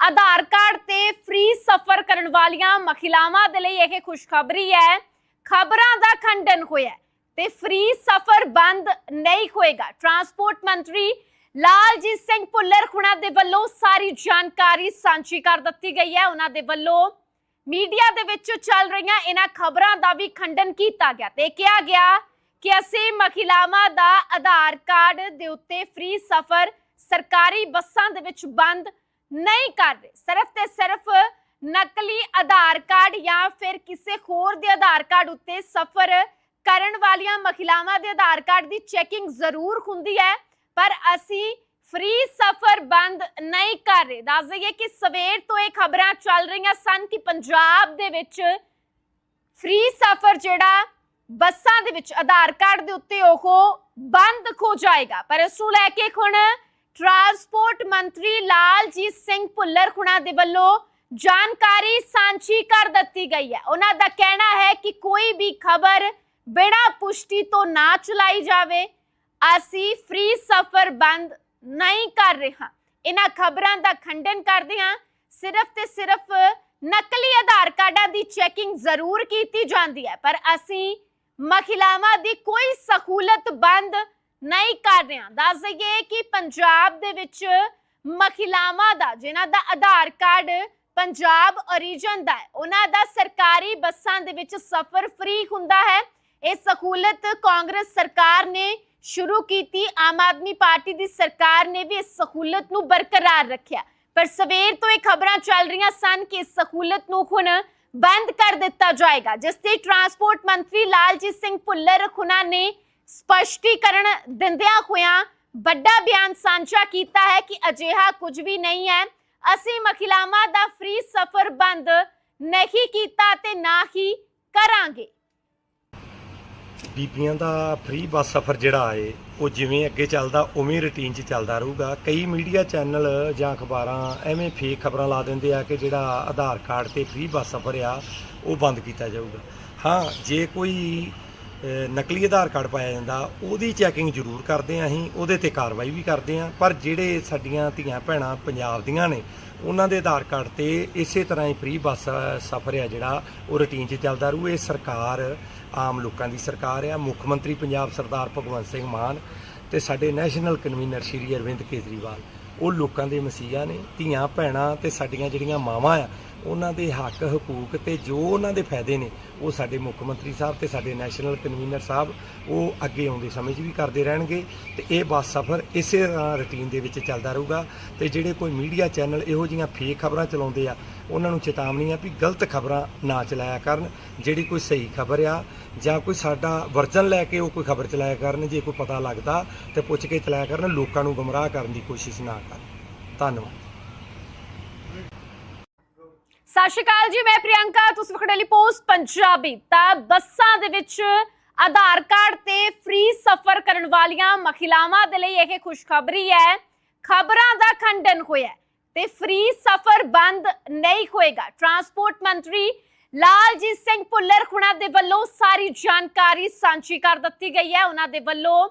ਆਧਾਰ ਕਾਰਡ ਤੇ ਫ੍ਰੀ ਸਫ਼ਰ ਕਰਨ ਵਾਲੀਆਂ ਮਹਿਲਾਵਾਂ ਦੇ ਲਈ ਇਹ ਖੁਸ਼ਖਬਰੀ ਹੈ। ਖਬਰਾਂ ਦਾ ਖੰਡਨ ਹੋਇਆ ਤੇ ਫ੍ਰੀ ਸਫ਼ਰ ਬੰਦ ਨਹੀਂ ਹੋਏਗਾ। ਟਰਾਂਸਪੋਰਟ ਮੰਤਰੀ ਲਾਲਜੀਤ ਸਿੰਘ ਭੁੱਲਰ ਖੁਣਾ ਦੇ ਵੱਲੋਂ ਸਾਰੀ ਜਾਣਕਾਰੀ ਸਾਂਝੀ ਕਰ ਦਿੱਤੀ ਗਈ ਹੈ। ਉਹਨਾਂ ਦੇ ਵੱਲੋਂ ਮੀਡੀਆ ਦੇ ਵਿੱਚ ਚੱਲ ਰਹੀਆਂ ਇਹਨਾਂ ਖਬਰਾਂ ਦਾ ਵੀ ਖੰਡਨ ਕੀਤਾ ਗਿਆ। ਤੇ ਕਿਹਾ ਗਿਆ ਕਿ ਅਸੀਂ ਮਹਿਲਾਵਾਂ ਦਾ ਆਧਾਰ ਕਾਰਡ ਦੇ ਉੱਤੇ ਫ੍ਰੀ ਸਫ਼ਰ ਸਰਕਾਰੀ ਬੱਸਾਂ ਦੇ ਵਿੱਚ ਬੰਦ ਨਹੀਂ ਕਰ ਰਹੇ। ਸਿਰਫ ਤੇ ਸਿਰਫ ਨਕਲੀ ਆਧਾਰ ਕਾਰਡ ਜਾਂ ਫਿਰ ਕਿਸੇ ਹੋਰ ਦੇ ਆਧਾਰ ਕਾਰਡ ਉੱਤੇ ਸਫ਼ਰ ਕਰਨ ਵਾਲੀਆਂ ਮਹਿਲਾਵਾਂ ਦੇ ਆਧਾਰ ਕਾਰਡ ਦੀ ਚੈਕਿੰਗ ਜ਼ਰੂਰ ਹੁੰਦੀ ਹੈ, ਪਰ ਅਸੀਂ ਫ੍ਰੀ ਸਫ਼ਰ ਬੰਦ ਨਹੀਂ ਕਰ ਰਹੇ। ਦੱਸ ਦਈਏ ਕਿ ਸਵੇਰ ਤੋਂ ਇਹ ਖਬਰਾਂ ਚੱਲ ਰਹੀਆਂ ਸਨ ਕਿ ਪੰਜਾਬ ਦੇ ਵਿੱਚ ਫ੍ਰੀ ਸਫ਼ਰ ਜਿਹੜਾ ਬੱਸਾਂ ਦੇ ਵਿੱਚ ਆਧਾਰ ਕਾਰਡ ਦੇ ਉੱਤੇ ਉਹ ਬੰਦ ਹੋ ਜਾਏਗਾ। ਪਰ ਇਸ ਨੂੰ ਲੈ ਕੇ ਹੁਣ ਟਰਾਂਸਪੋਰਟ ਮੰਤਰੀ ਲਾਲਜੀਤ ਸਿੰਘ ਭੁੱਲਰ ਖੁਣਾ ਦੇ ਵੱਲੋਂ ਜਾਣਕਾਰੀ ਸਾਂਝੀ ਕਰ ਦਿੱਤੀ ਗਈ ਹੈ। ਉਹਨਾਂ ਦਾ ਕਹਿਣਾ ਹੈ ਕਿ ਕੋਈ ਵੀ ਖਬਰ ਬਿਨਾਂ ਪੁਸ਼ਟੀ ਤੋਂ ਨਾ ਚਲਾਈ ਜਾਵੇ, ਅਸੀਂ ਫ੍ਰੀ ਸਫ਼ਰ ਬੰਦ ਨਹੀਂ ਕਰ ਰਹੇ। ਇਹਨਾਂ ਖਬਰਾਂ ਦਾ ਖੰਡਨ ਕਰਦੇ ਹਾਂ। ਸਿਰਫ ਤੇ ਸਿਰਫ ਨਕਲੀ ਆਧਾਰ ਕਾਰਡਾਂ ਦੀ ਚੈਕਿੰਗ ਜ਼ਰੂਰ ਕੀਤੀ ਜਾਂਦੀ ਹੈ, ਪਰ ਅਸੀਂ ਮਹਿਲਾਵਾਂ ਦੀ ਕੋਈ ਸਹੂਲਤ ਬੰਦ ਨਹੀਂ ਕਰ ਰਹੇ ਦੱਸ ਦਈਏ ਕਿ ਪੰਜਾਬ ਦੇ ਵਿੱਚ ਮਹਿਲਾਵਾਂ ਦਾ, ਜਿਨ੍ਹਾਂ ਦਾ ਆਧਾਰ ਕਾਰਡ ਪੰਜਾਬ origin ਦਾ ਹੈ, ਉਹਨਾਂ ਦਾ ਸਰਕਾਰੀ ਬੱਸਾਂ ਦੇ ਵਿੱਚ ਸਫ਼ਰ ਫ੍ਰੀ ਹੁੰਦਾ ਹੈ। ਇਹ ਸਹੂਲਤ ਕਾਂਗਰਸ ਸਰਕਾਰ ਨੇ ਸ਼ੁਰੂ ਕੀਤੀ, ਆਮ ਆਦਮੀ ਪਾਰਟੀ ਦੀ ਸਰਕਾਰ ਨੇ ਵੀ ਇਸ ਸਹੂਲਤ ਨੂੰ ਬਰਕਰਾਰ ਰੱਖਿਆ। ਪਰ ਸਵੇਰ ਤੋਂ ਇਹ ਖਬਰਾਂ ਚੱਲ ਰਹੀਆਂ ਸਨ ਕਿ ਇਸ ਸਹੂਲਤ ਨੂੰ ਹੁਣ ਬੰਦ ਕਰ ਦਿੱਤਾ ਜਾਏਗਾ, ਜਿਸ ਤੇ ਟਰਾਂਸਪੋਰਟ ਮੰਤਰੀ ਲਾਲਜੀਤ ਸਿੰਘ ਭੁੱਲਰ ਖੁਨਾ ਨੇ ਸਪਸ਼ਟੀਕਰਨ ਦਿੰਦਿਆਂ ਹੋਇਆਂ ਵੱਡਾ ਬਿਆਨ ਸਾਂਝਾ ਕੀਤਾ ਹੈ ਕਿ ਅਜਿਹਾ ਕੁਝ ਵੀ ਨਹੀਂ ਹੈ। ਅਸੀਂ ਮਹਿਲਾਵਾਂ ਦਾ ਫ੍ਰੀ ਸਫ਼ਰ ਬੰਦ ਨਹੀਂ ਕੀਤਾ ਤੇ ਨਾ ਹੀ ਕਰਾਂਗੇ। ਬੀਬੀਆਂ ਦਾ ਫ੍ਰੀ ਬੱਸ ਸਫ਼ਰ ਜਿਹੜਾ ਏ ਉਹ ਜਿਵੇਂ ਅੱਗੇ ਚੱਲਦਾ, ਉਵੇਂ ਰੁਟੀਨ 'ਚ ਚੱਲਦਾ ਰਹੂਗਾ। ਕਈ ਮੀਡੀਆ ਚੈਨਲ ਜਾਂ ਅਖਬਾਰਾਂ ਐਵੇਂ ਫੇਕ ਖਬਰਾਂ ਲਾ ਦਿੰਦੇ ਆ ਕਿ ਜਿਹੜਾ ਆਧਾਰ ਕਾਰਡ ਤੇ ਫ੍ਰੀ ਬੱਸ ਸਫ਼ਰ ਆ, ਉਹ ਬੰਦ ਕੀਤਾ ਜਾਊਗਾ। ਹਾਂ, ਜੇ ਕੋਈ ਨਕਲੀ ਆਧਾਰ ਕਾਰਡ ਪਾਇਆ ਜਾਂਦਾ, ਉਹਦੀ ਚੈਕਿੰਗ ਜ਼ਰੂਰ ਕਰਦੇ ਆ ਅਸੀਂ, ਉਹਦੇ ਤੇ ਕਾਰਵਾਈ ਵੀ ਕਰਦੇ ਆ। ਪਰ ਜਿਹੜੇ ਸਾਡੀਆਂ ਧੀਆਂ ਭੈਣਾਂ ਪੰਜਾਬ ਦੀਆਂ ਨੇ ਉਹਨਾਂ ਦੇ ਆਧਾਰ ਕਾਰਡ ਤੇ ਇਸੇ ਤਰ੍ਹਾਂ ਹੀ ਫ੍ਰੀ ਬੱਸ ਸਫ਼ਰ ਆ ਜਿਹੜਾ, ਉਹ ਰੁਟੀਨ 'ਚ ਚੱਲਦਾ ਰਹੂ। ਇਹ ਸਰਕਾਰ, ਆਮ ਲੋਕਾਂ ਦੀ ਸਰਕਾਰ ਆ। ਮੁੱਖ ਮੰਤਰੀ ਪੰਜਾਬ ਸਰਦਾਰ ਭਗਵੰਤ ਸਿੰਘ ਮਾਨ ਤੇ ਸਾਡੇ ਨੈਸ਼ਨਲ ਕਨਵੀਨਰ ਸ਼੍ਰੀ ਅਰਵਿੰਦ ਕੇਜਰੀਵਾਲ। ਉਹ ਲੋਕਾਂ ਦੇ ਮਸੀਹਾ ਨੇ, ਧੀਆਂ, ਭੈਣਾਂ ਤੇ ਸਾਡੀਆਂ ਜਿਹੜੀਆਂ ਮਾਵਾਂ ਆ ਉਹਨਾਂ ਦੇ ਹੱਕ, ਹਕੂਕ ਤੇ ਜੋ ਉਹਨਾਂ ਦੇ ਫਾਇਦੇ ਨੇ, ਉਹ ਸਾਡੇ ਮੁੱਖ ਮੰਤਰੀ ਸਾਹਿਬ ਤੇ ਸਾਡੇ ਨੈਸ਼ਨਲ ਕਨਵੀਨਰ ਸਾਹਿਬ ਉਹ ਅੱਗੇ ਆਉਂਦੇ ਸਮੇਂ 'ਚ ਵੀ ਕਰਦੇ ਰਹਿਣਗੇ ਤੇ ਇਹ ਬੱਸ ਸਫ਼ਰ ਇਸੇ ਤਰ੍ਹਾਂ ਰੁਟੀਨ ਦੇ ਵਿੱਚ ਚੱਲਦਾ ਰਹੂਗਾ ਤੇ ਜਿਹੜੇ ਕੋਈ ਮੀਡੀਆ ਚੈਨਲ ਇਹੋ ਜਿਹੀਆਂ ਫੇਕ ਖਬਰਾਂ ਚਲਾਉਂਦੇ ਆ, ਉਹਨਾਂ ਨੂੰ ਚੇਤਾਵਨੀ ਆ ਵੀ ਗਲਤ ਖਬਰਾਂ ਨਾ ਚਲਾਇਆ ਕਰਨ, ਜਿਹੜੀ ਕੋਈ ਸਹੀ ਖਬਰ ਆ ਜਾਂ ਕੋਈ ਸਾਡਾ ਵਰਜਨ ਲੈ ਕੇ ਉਹ ਕੋਈ ਖਬਰ ਚਲਾਇਆ ਕਰਨ, ਜੇ ਕੋਈ ਪਤਾ ਲੱਗਦਾ ਤੇ ਪੁੱਛ ਕੇ ਚਲਾਇਆ ਕਰਨ, ਲੋਕਾਂ ਨੂੰ ਗੁੰਮਰਾਹ ਕਰਨ ਦੀ ਕੋਸ਼ਿਸ਼ ਨਾ ਕਰਨ। ਧੰਨਵਾਦ। ਸਤਿ ਸ਼੍ਰੀ ਅਕਾਲ ਜੀ, ਮੈਂ ਪ੍ਰਿਯੰਕਾ, ਤੁਸੀਂ ਵਖੜੇ ਲਈ ਪੋਸਟ ਪੰਜਾਬੀ। ਤਾਂ ਬੱਸਾਂ ਦੇ ਵਿੱਚ ਆਧਾਰ ਕਾਰਡ ਤੇ ਫ੍ਰੀ ਸਫ਼ਰ ਕਰਨ ਵਾਲੀਆਂ ਮਹਿਲਾਵਾਂ ਦੇ ਲਈ ਇਹ ਖੁਸ਼ਖਬਰੀ ਹੈ। ਖਬਰਾਂ ਦਾ ਖੰਡਨ ਹੋਇਆ ਤੇ ਫ੍ਰੀ ਸਫ਼ਰ ਬੰਦ ਨਹੀਂ ਹੋਏਗਾ। ਟਰਾਂਸਪੋਰਟ ਮੰਤਰੀ ਲਾਲਜੀਤ ਸਿੰਘ ਭੁੱਲਰ ਖੁਣਾ ਦੇ ਵੱਲੋਂ ਸਾਰੀ ਜਾਣਕਾਰੀ ਸਾਂਝੀ ਕਰ ਦਿੱਤੀ ਗਈ ਹੈ। ਉਹਨਾਂ ਦੇ ਵੱਲੋਂ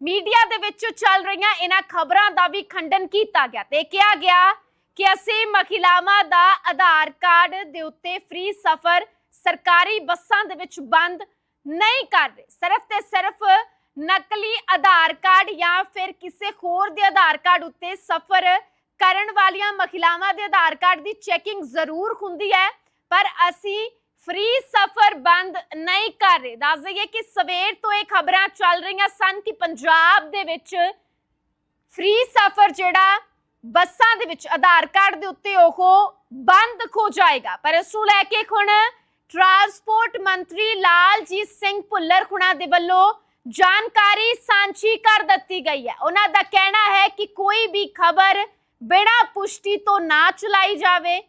ਮੀਡੀਆ ਦੇ ਵਿੱਚ ਚੱਲ ਰਹੀਆਂ ਇਹਨਾਂ ਖਬਰਾਂ ਦਾ ਵੀ ਖੰਡਨ ਕੀਤਾ ਗਿਆ। ਤੇ ਕਿਹਾ ਗਿਆ ਕਿ ਅਸੀਂ ਮਹਿਲਾਵਾਂ ਦਾ ਆਧਾਰ ਕਾਰਡ ਦੇ ਉੱਤੇ ਫ੍ਰੀ ਸਫ਼ਰ ਸਰਕਾਰੀ ਬੱਸਾਂ ਦੇ ਵਿੱਚ ਬੰਦ ਨਹੀਂ ਕਰ ਰਹੇ। ਸਿਰਫ ਤੇ ਸਿਰਫ ਨਕਲੀ ਆਧਾਰ ਕਾਰਡ ਜਾਂ ਫਿਰ ਕਿਸੇ ਹੋਰ ਦੇ ਆਧਾਰ ਕਾਰਡ ਉੱਤੇ ਸਫ਼ਰ ਕਰਨ ਵਾਲੀਆਂ ਮਹਿਲਾਵਾਂ ਦੇ ਆਧਾਰ ਕਾਰਡ ਦੀ ਚੈਕਿੰਗ ਜ਼ਰੂਰ ਹੁੰਦੀ ਹੈ, ਪਰ ਅਸੀਂ ਫ੍ਰੀ ਸਫ਼ਰ ਬੰਦ ਨਹੀਂ ਕਰ ਰਹੇ। ਦੱਸ ਦਈਏ ਕਿ ਸਵੇਰ ਤੋਂ ਇਹ ਖਬਰਾਂ ਚੱਲ ਰਹੀਆਂ ਸਨ ਕਿ ਪੰਜਾਬ ਦੇ ਵਿੱਚ ਫ੍ਰੀ ਸਫ਼ਰ ਜਿਹੜਾ ਬੱਸਾਂ ਦੇ ਵਿੱਚ ਆਧਾਰ ਕਾਰਡ ਦੇ ਉੱਤੇ ਉਹ ਬੰਦ ਹੋ ਜਾਏਗਾ। ਪਰ ਇਸ ਨੂੰ ਲੈ ਕੇ ਹੁਣ ਟਰਾਂਸਪੋਰਟ ਮੰਤਰੀ ਲਾਲਜੀਤ ਸਿੰਘ ਭੁੱਲਰ ਖੁਣਾ ਦੇ ਵੱਲੋਂ ਜਾਣਕਾਰੀ ਸਾਂਝੀ ਕਰ ਦਿੱਤੀ ਗਈ ਹੈ। ਉਹਨਾਂ ਦਾ ਕਹਿਣਾ ਹੈ ਕਿ ਕੋਈ ਵੀ ਖਬਰ ਬਿਨਾਂ ਪੁਸ਼ਟੀ ਤੋਂ ਨਾ ਚਲਾਈ ਜਾਵੇ।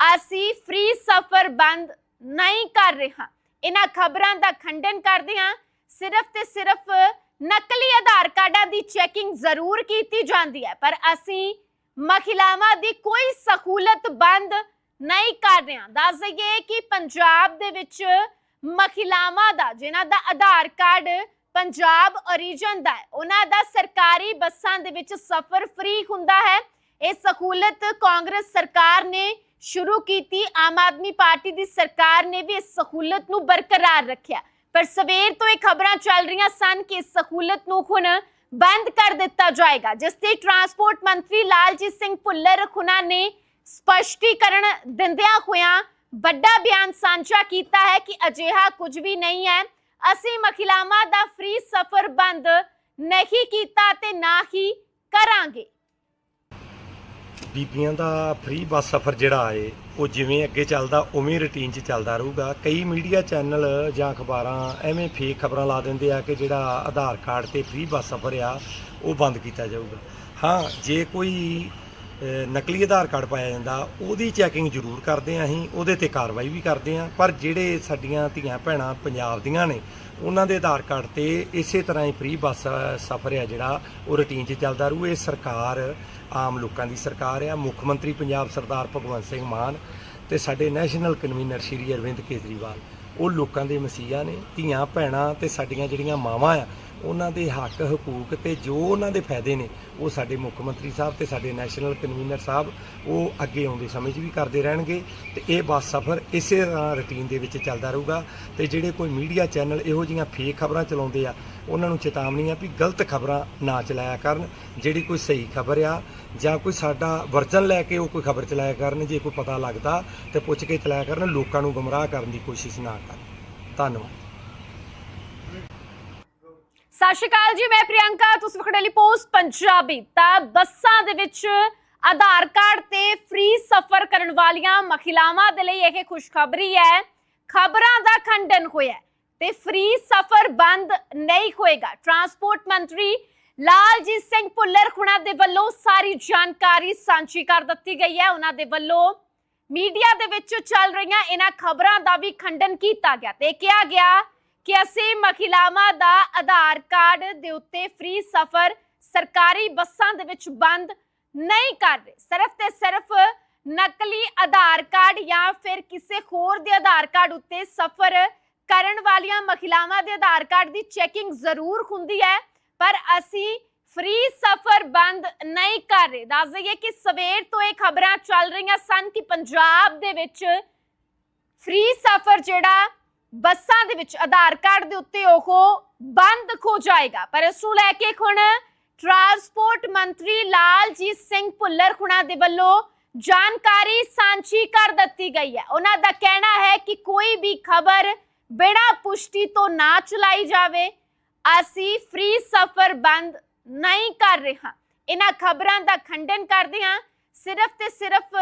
ਅਸੀਂ ਫ੍ਰੀ ਸਫ਼ਰ ਬੰਦ ਨਹੀਂ ਕਰ ਰਹੇ। ਇਹਨਾਂ ਖਬਰਾਂ ਦਾ ਖੰਡਨ ਕਰਦੇ ਹਾਂ। ਸਿਰਫ ਤੇ ਸਿਰਫ ਨਕਲੀ ਆਧਾਰ ਕਾਰਡਾਂ ਦੀ ਚੈਕਿੰਗ ਜ਼ਰੂਰ ਕੀਤੀ ਜਾਂਦੀ ਹੈ। ਪਰ ਅਸੀਂ ਮਹਿਲਾਵਾਂ ਦੀ ਕੋਈ ਸਹੂਲਤ ਬੰਦ ਨਹੀਂ ਕਰ ਰਹੇ ਦੱਸ ਦਈਏ ਕਿ ਪੰਜਾਬ ਦੇ ਵਿੱਚ ਮਹਿਲਾਵਾਂ ਦਾ, ਜਿਨ੍ਹਾਂ ਦਾ ਆਧਾਰ ਕਾਰਡ ਪੰਜਾਬ origin ਦਾ ਹੈ, ਉਹਨਾਂ ਦਾ ਸਰਕਾਰੀ ਬੱਸਾਂ ਦੇ ਵਿੱਚ ਸਫ਼ਰ ਫ੍ਰੀ ਹੁੰਦਾ ਹੈ। ਇਹ ਸਹੂਲਤ ਕਾਂਗਰਸ ਸਰਕਾਰ ਨੇ ਸ਼ੁਰੂ ਕੀਤੀ, ਆਮ ਆਦਮੀ ਪਾਰਟੀ ਦੀ ਸਰਕਾਰ ਨੇ ਵੀ ਇਸ ਸਹੂਲਤ ਨੂੰ ਬਰਕਰਾਰ ਰੱਖਿਆ। ਪਰ ਸਵੇਰ ਤੋਂ ਇਹ ਖਬਰਾਂ ਚੱਲ ਰਹੀਆਂ ਸਨ ਕਿ ਇਸ ਸਹੂਲਤ ਨੂੰ ਹੁਣ ਬੰਦ ਕਰ ਦਿੱਤਾ ਜਾਏਗਾ, ਜਿਸ ਤੇ ਟਰਾਂਸਪੋਰਟ ਮੰਤਰੀ ਲਾਲਜੀਤ ਸਿੰਘ ਭੁੱਲਰ ਖੁਨਾ ਨੇ ਸਪਸ਼ਟੀਕਰਨ ਦਿੰਦਿਆਂ ਹੋਇਆਂ ਵੱਡਾ ਬਿਆਨ ਸਾਂਝਾ ਕੀਤਾ ਹੈ ਕਿ ਅਜਿਹਾ ਕੁਝ ਵੀ ਨਹੀਂ ਹੈ। ਅਸੀਂ ਮਹਿਲਾਵਾਂ ਦਾ ਫ੍ਰੀ ਸਫ਼ਰ ਬੰਦ ਨਹੀਂ ਕੀਤਾ ਤੇ ਨਾ ਹੀ ਕਰਾਂਗੇ। ਬੀਬੀਆਂ ਦਾ ਫ੍ਰੀ ਬੱਸ ਸਫ਼ਰ ਜਿਹੜਾ ਆਏ, ਉਹ ਜਿਵੇਂ ਅੱਗੇ ਚੱਲਦਾ, ਉਵੇਂ ਰੁਟੀਨ 'ਚ ਚੱਲਦਾ ਰਹੂਗਾ। ਕਈ ਮੀਡੀਆ ਚੈਨਲ ਜਾਂ ਅਖਬਾਰਾਂ ਐਵੇਂ ਫੇਕ ਖਬਰਾਂ ਲਾ ਦਿੰਦੇ ਆ ਕਿ ਜਿਹੜਾ ਆਧਾਰ ਕਾਰਡ ਤੇ ਫ੍ਰੀ ਬੱਸ ਸਫ਼ਰ ਆ, ਉਹ ਬੰਦ ਕੀਤਾ ਜਾਊਗਾ। ਹਾਂ, ਜੇ ਕੋਈ ਨਕਲੀ ਆਧਾਰ ਕਾਰਡ ਪਾਇਆ ਜਾਂਦਾ, ਉਹਦੀ ਚੈਕਿੰਗ ਜ਼ਰੂਰ ਕਰਦੇ ਆ ਅਸੀਂ, ਉਹਦੇ ਤੇ ਕਾਰਵਾਈ ਵੀ ਕਰਦੇ ਆ। ਪਰ ਜਿਹੜੇ ਸਾਡੀਆਂ ਧੀਆਂ ਭੈਣਾਂ ਪੰਜਾਬ ਦੀਆਂ ਨੇ, ਉਹਨਾਂ ਦੇ ਆਧਾਰ ਕਾਰਡ ਤੇ ਇਸੇ ਤਰ੍ਹਾਂ ਹੀ ਫ੍ਰੀ ਬੱਸ ਸਫ਼ਰ ਆ ਜਿਹੜਾ, ਉਹ ਰੁਟੀਨ 'ਚ ਚੱਲਦਾ ਰਹੂ। ਇਹ ਸਰਕਾਰ ਆਮ ਲੋਕਾਂ ਦੀ ਸਰਕਾਰ ਆ। ਮੁੱਖ ਮੰਤਰੀ ਪੰਜਾਬ ਸਰਦਾਰ ਭਗਵੰਤ ਸਿੰਘ ਮਾਨ ਤੇ ਸਾਡੇ ਨੈਸ਼ਨਲ ਕਨਵੀਨਰ ਸ਼੍ਰੀ ਅਰਵਿੰਦ ਕੇਜਰੀਵਾਲ। ਉਹ ਲੋਕਾਂ ਦੇ ਮਸੀਹਾ ਨੇ, ਧੀਆਂ, ਭੈਣਾਂ ਤੇ ਸਾਡੀਆਂ ਜਿਹੜੀਆਂ ਮਾਵਾਂ ਆ ਉਹਨਾਂ ਦੇ ਹੱਕ, ਹਕੂਕ ਤੇ ਜੋ ਉਹਨਾਂ ਦੇ ਫਾਇਦੇ ਨੇ, ਉਹ ਸਾਡੇ ਮੁੱਖ ਮੰਤਰੀ ਸਾਹਿਬ ਤੇ ਸਾਡੇ ਨੈਸ਼ਨਲ ਕਨਵੀਨਰ ਸਾਹਿਬ, ਉਹ ਅੱਗੇ ਆਉਂਦੇ ਸਮੇਂ 'ਚ ਵੀ ਕਰਦੇ ਰਹਿਣਗੇ ਤੇ ਇਹ ਬੱਸ ਸਫ਼ਰ ਇਸੇ ਤਰ੍ਹਾਂ ਰੁਟੀਨ ਦੇ ਵਿੱਚ ਚੱਲਦਾ ਰਹੂਗਾ ਤੇ ਜਿਹੜੇ ਕੋਈ ਮੀਡੀਆ ਚੈਨਲ ਇਹੋ ਜਿਹੀਆਂ ਫੇਕ ਖਬਰਾਂ ਚਲਾਉਂਦੇ ਆ, ਉਹਨਾਂ ਨੂੰ ਚੇਤਾਵਨੀ ਆ ਵੀ ਗਲਤ ਖਬਰਾਂ ਨਾ ਚਲਾਇਆ ਕਰਨ, ਜਿਹੜੀ ਕੋਈ ਸਹੀ ਖਬਰ ਆ ਜਾਂ ਕੋਈ ਸਾਡਾ ਵਰਜਨ ਲੈ ਕੇ ਉਹ ਕੋਈ ਖਬਰ ਚਲਾਇਆ ਕਰਨ, ਜੇ ਕੋਈ ਪਤਾ ਲੱਗਦਾ ਤੇ ਪੁੱਛ ਕੇ ਚਲਾਇਆ ਕਰਨ, ਲੋਕਾਂ ਨੂੰ ਗੁੰਮਰਾਹ ਕਰਨ ਦੀ ਕੋਸ਼ਿਸ਼ ਨਾ ਕਰਨ। ਧੰਨਵਾਦ। ਸਤਿ ਸ਼੍ਰੀ ਅਕਾਲ ਜੀ, ਮੈਂ ਪ੍ਰਿਯੰਕਾ, ਤੁਸੀਂ ਵਖੜੇ ਲਈ ਪੋਸਟ ਪੰਜਾਬੀ। ਤਾਂ ਬੱਸਾਂ ਦੇ ਵਿੱਚ ਆਧਾਰ ਕਾਰਡ ਤੇ ਫ੍ਰੀ ਸਫ਼ਰ ਕਰਨ ਵਾਲੀਆਂ ਮਹਿਲਾਵਾਂ ਦੇ ਲਈ ਇਹ ਖੁਸ਼ਖਬਰੀ ਹੈ। ਖਬਰਾਂ ਦਾ ਖੰਡਨ ਹੋਇਆ ਤੇ ਫ੍ਰੀ ਸਫ਼ਰ ਬੰਦ ਨਹੀਂ ਹੋਏਗਾ। ਟਰਾਂਸਪੋਰਟ ਮੰਤਰੀ ਲਾਲਜੀਤ ਸਿੰਘ ਭੁੱਲਰ ਖੁਣਾ ਦੇ ਵੱਲੋਂ ਸਾਰੀ ਜਾਣਕਾਰੀ ਸਾਂਝੀ ਕਰ ਦਿੱਤੀ ਗਈ ਹੈ। ਉਹਨਾਂ ਦੇ ਵੱਲੋਂ ਮੀਡੀਆ ਦੇ ਵਿੱਚ ਚੱਲ ਰਹੀਆਂ ਇਹਨਾਂ ਖਬਰਾਂ ਦਾ ਵੀ ਖੰਡਨ ਕੀਤਾ ਗਿਆ ਤੇ ਕਿਹਾ ਗਿਆ ਕਿ ਅਸੀਂ ਮਹਿਲਾਵਾਂ ਦਾ ਆਧਾਰ ਕਾਰਡ ਦੇ ਉੱਤੇ ਫ੍ਰੀ ਸਫ਼ਰ ਸਰਕਾਰੀ ਬੱਸਾਂ ਦੇ ਵਿੱਚ ਬੰਦ ਨਹੀਂ ਕਰ ਰਹੇ। ਸਿਰਫ ਤੇ ਸਿਰਫ ਨਕਲੀ ਆਧਾਰ ਕਾਰਡ ਜਾਂ ਫਿਰ ਕਿਸੇ ਹੋਰ ਦੇ ਆਧਾਰ ਕਾਰਡ ਉੱਤੇ ਸਫ਼ਰ ਕਰਨ ਵਾਲੀਆਂ ਮਹਿਲਾਵਾਂ ਦੇ ਆਧਾਰ ਕਾਰਡ ਦੀ ਚੈਕਿੰਗ ਜ਼ਰੂਰ ਹੁੰਦੀ ਹੈ, ਪਰ ਅਸੀਂ ਫ੍ਰੀ ਸਫ਼ਰ ਬੰਦ ਨਹੀਂ ਕਰ ਰਹੇ। ਦੱਸ ਦਈਏ ਕਿ ਸਵੇਰ ਤੋਂ ਇਹ ਖਬਰਾਂ ਚੱਲ ਰਹੀਆਂ ਸਨ ਕਿ ਪੰਜਾਬ ਦੇ ਵਿੱਚ ਫ੍ਰੀ ਸਫ਼ਰ ਜਿਹੜਾ ਬੱਸਾਂ ਦੇ ਵਿੱਚ ਆਧਾਰ ਕਾਰਡ ਦੇ ਉੱਤੇ ਉਹ ਬੰਦ ਹੋ ਜਾਏਗਾ। ਪਰ ਇਸ ਨੂੰ ਲੈ ਕੇ ਹੁਣ ਟਰਾਂਸਪੋਰਟ ਮੰਤਰੀ ਲਾਲਜੀਤ ਸਿੰਘ ਭੁੱਲਰ ਖੁਣਾ ਦੇ ਵੱਲੋਂ ਜਾਣਕਾਰੀ ਸਾਂਝੀ ਕਰ ਦਿੱਤੀ ਗਈ ਹੈ। ਉਹਨਾਂ ਦਾ ਕਹਿਣਾ ਹੈ ਕਿ ਕੋਈ ਵੀ ਖਬਰ ਬਿਨਾਂ ਪੁਸ਼ਟੀ ਤੋਂ ਨਾ ਚਲਾਈ ਜਾਵੇ। ਅਸੀਂ ਫ੍ਰੀ ਸਫ਼ਰ ਬੰਦ ਨਹੀਂ ਕਰ ਰਹੇ। ਹਾਂ ਇਹਨਾਂ ਖਬਰਾਂ ਦਾ ਖੰਡਨ ਕਰਦੇ ਹਾਂ। ਸਿਰਫ ਤੇ ਸਿਰਫ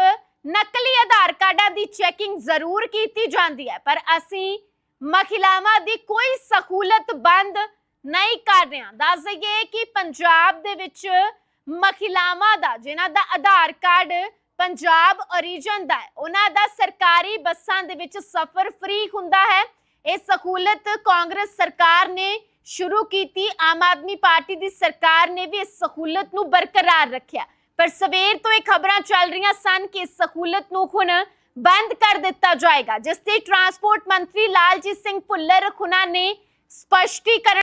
ਨਕਲੀ ਆਧਾਰ ਕਾਰਡਾਂ ਦੀ ਚੈਕਿੰਗ ਜ਼ਰੂਰ ਕੀਤੀ ਜਾਂਦੀ ਹੈ। ਪਰ ਅਸੀਂ ਮਹਿਲਾਵਾਂ ਦੀ ਕੋਈ ਸਹੂਲਤ ਬੰਦ ਨਹੀਂ ਕਰ ਰਹੇ ਦੱਸ ਦਈਏ ਕਿ ਪੰਜਾਬ ਦੇ ਵਿੱਚ ਮਹਿਲਾਵਾਂ ਦਾ, ਜਿਨ੍ਹਾਂ ਦਾ ਆਧਾਰ ਕਾਰਡ ਪੰਜਾਬ origin ਦਾ ਹੈ, ਉਹਨਾਂ ਦਾ ਸਰਕਾਰੀ ਬੱਸਾਂ ਦੇ ਵਿੱਚ ਸਫ਼ਰ ਫ੍ਰੀ ਹੁੰਦਾ ਹੈ। ਇਹ ਸਹੂਲਤ ਕਾਂਗਰਸ ਸਰਕਾਰ ਨੇ ਸ਼ੁਰੂ ਕੀਤੀ, ਆਮ ਆਦਮੀ ਪਾਰਟੀ ਦੀ ਸਰਕਾਰ ਨੇ ਵੀ ਇਸ ਸਹੂਲਤ ਨੂੰ ਬਰਕਰਾਰ ਰੱਖਿਆ। ਪਰ ਸਵੇਰ ਤੋਂ ਇਹ ਖਬਰਾਂ ਚੱਲ ਰਹੀਆਂ ਸਨ ਕਿ ਇਸ ਸਹੂਲਤ ਨੂੰ ਹੁਣ ਬੰਦ ਕਰ ਦਿੱਤਾ ਜਾਏਗਾ ਜਿਸ ਤੇ ਟਰਾਂਸਪੋਰਟ ਮੰਤਰੀ ਲਾਲਜੀਤ ਸਿੰਘ ਭੁੱਲਰ ਖੁਨਾ ਨੇ ਸਪਸ਼ਟੀਕਰਨ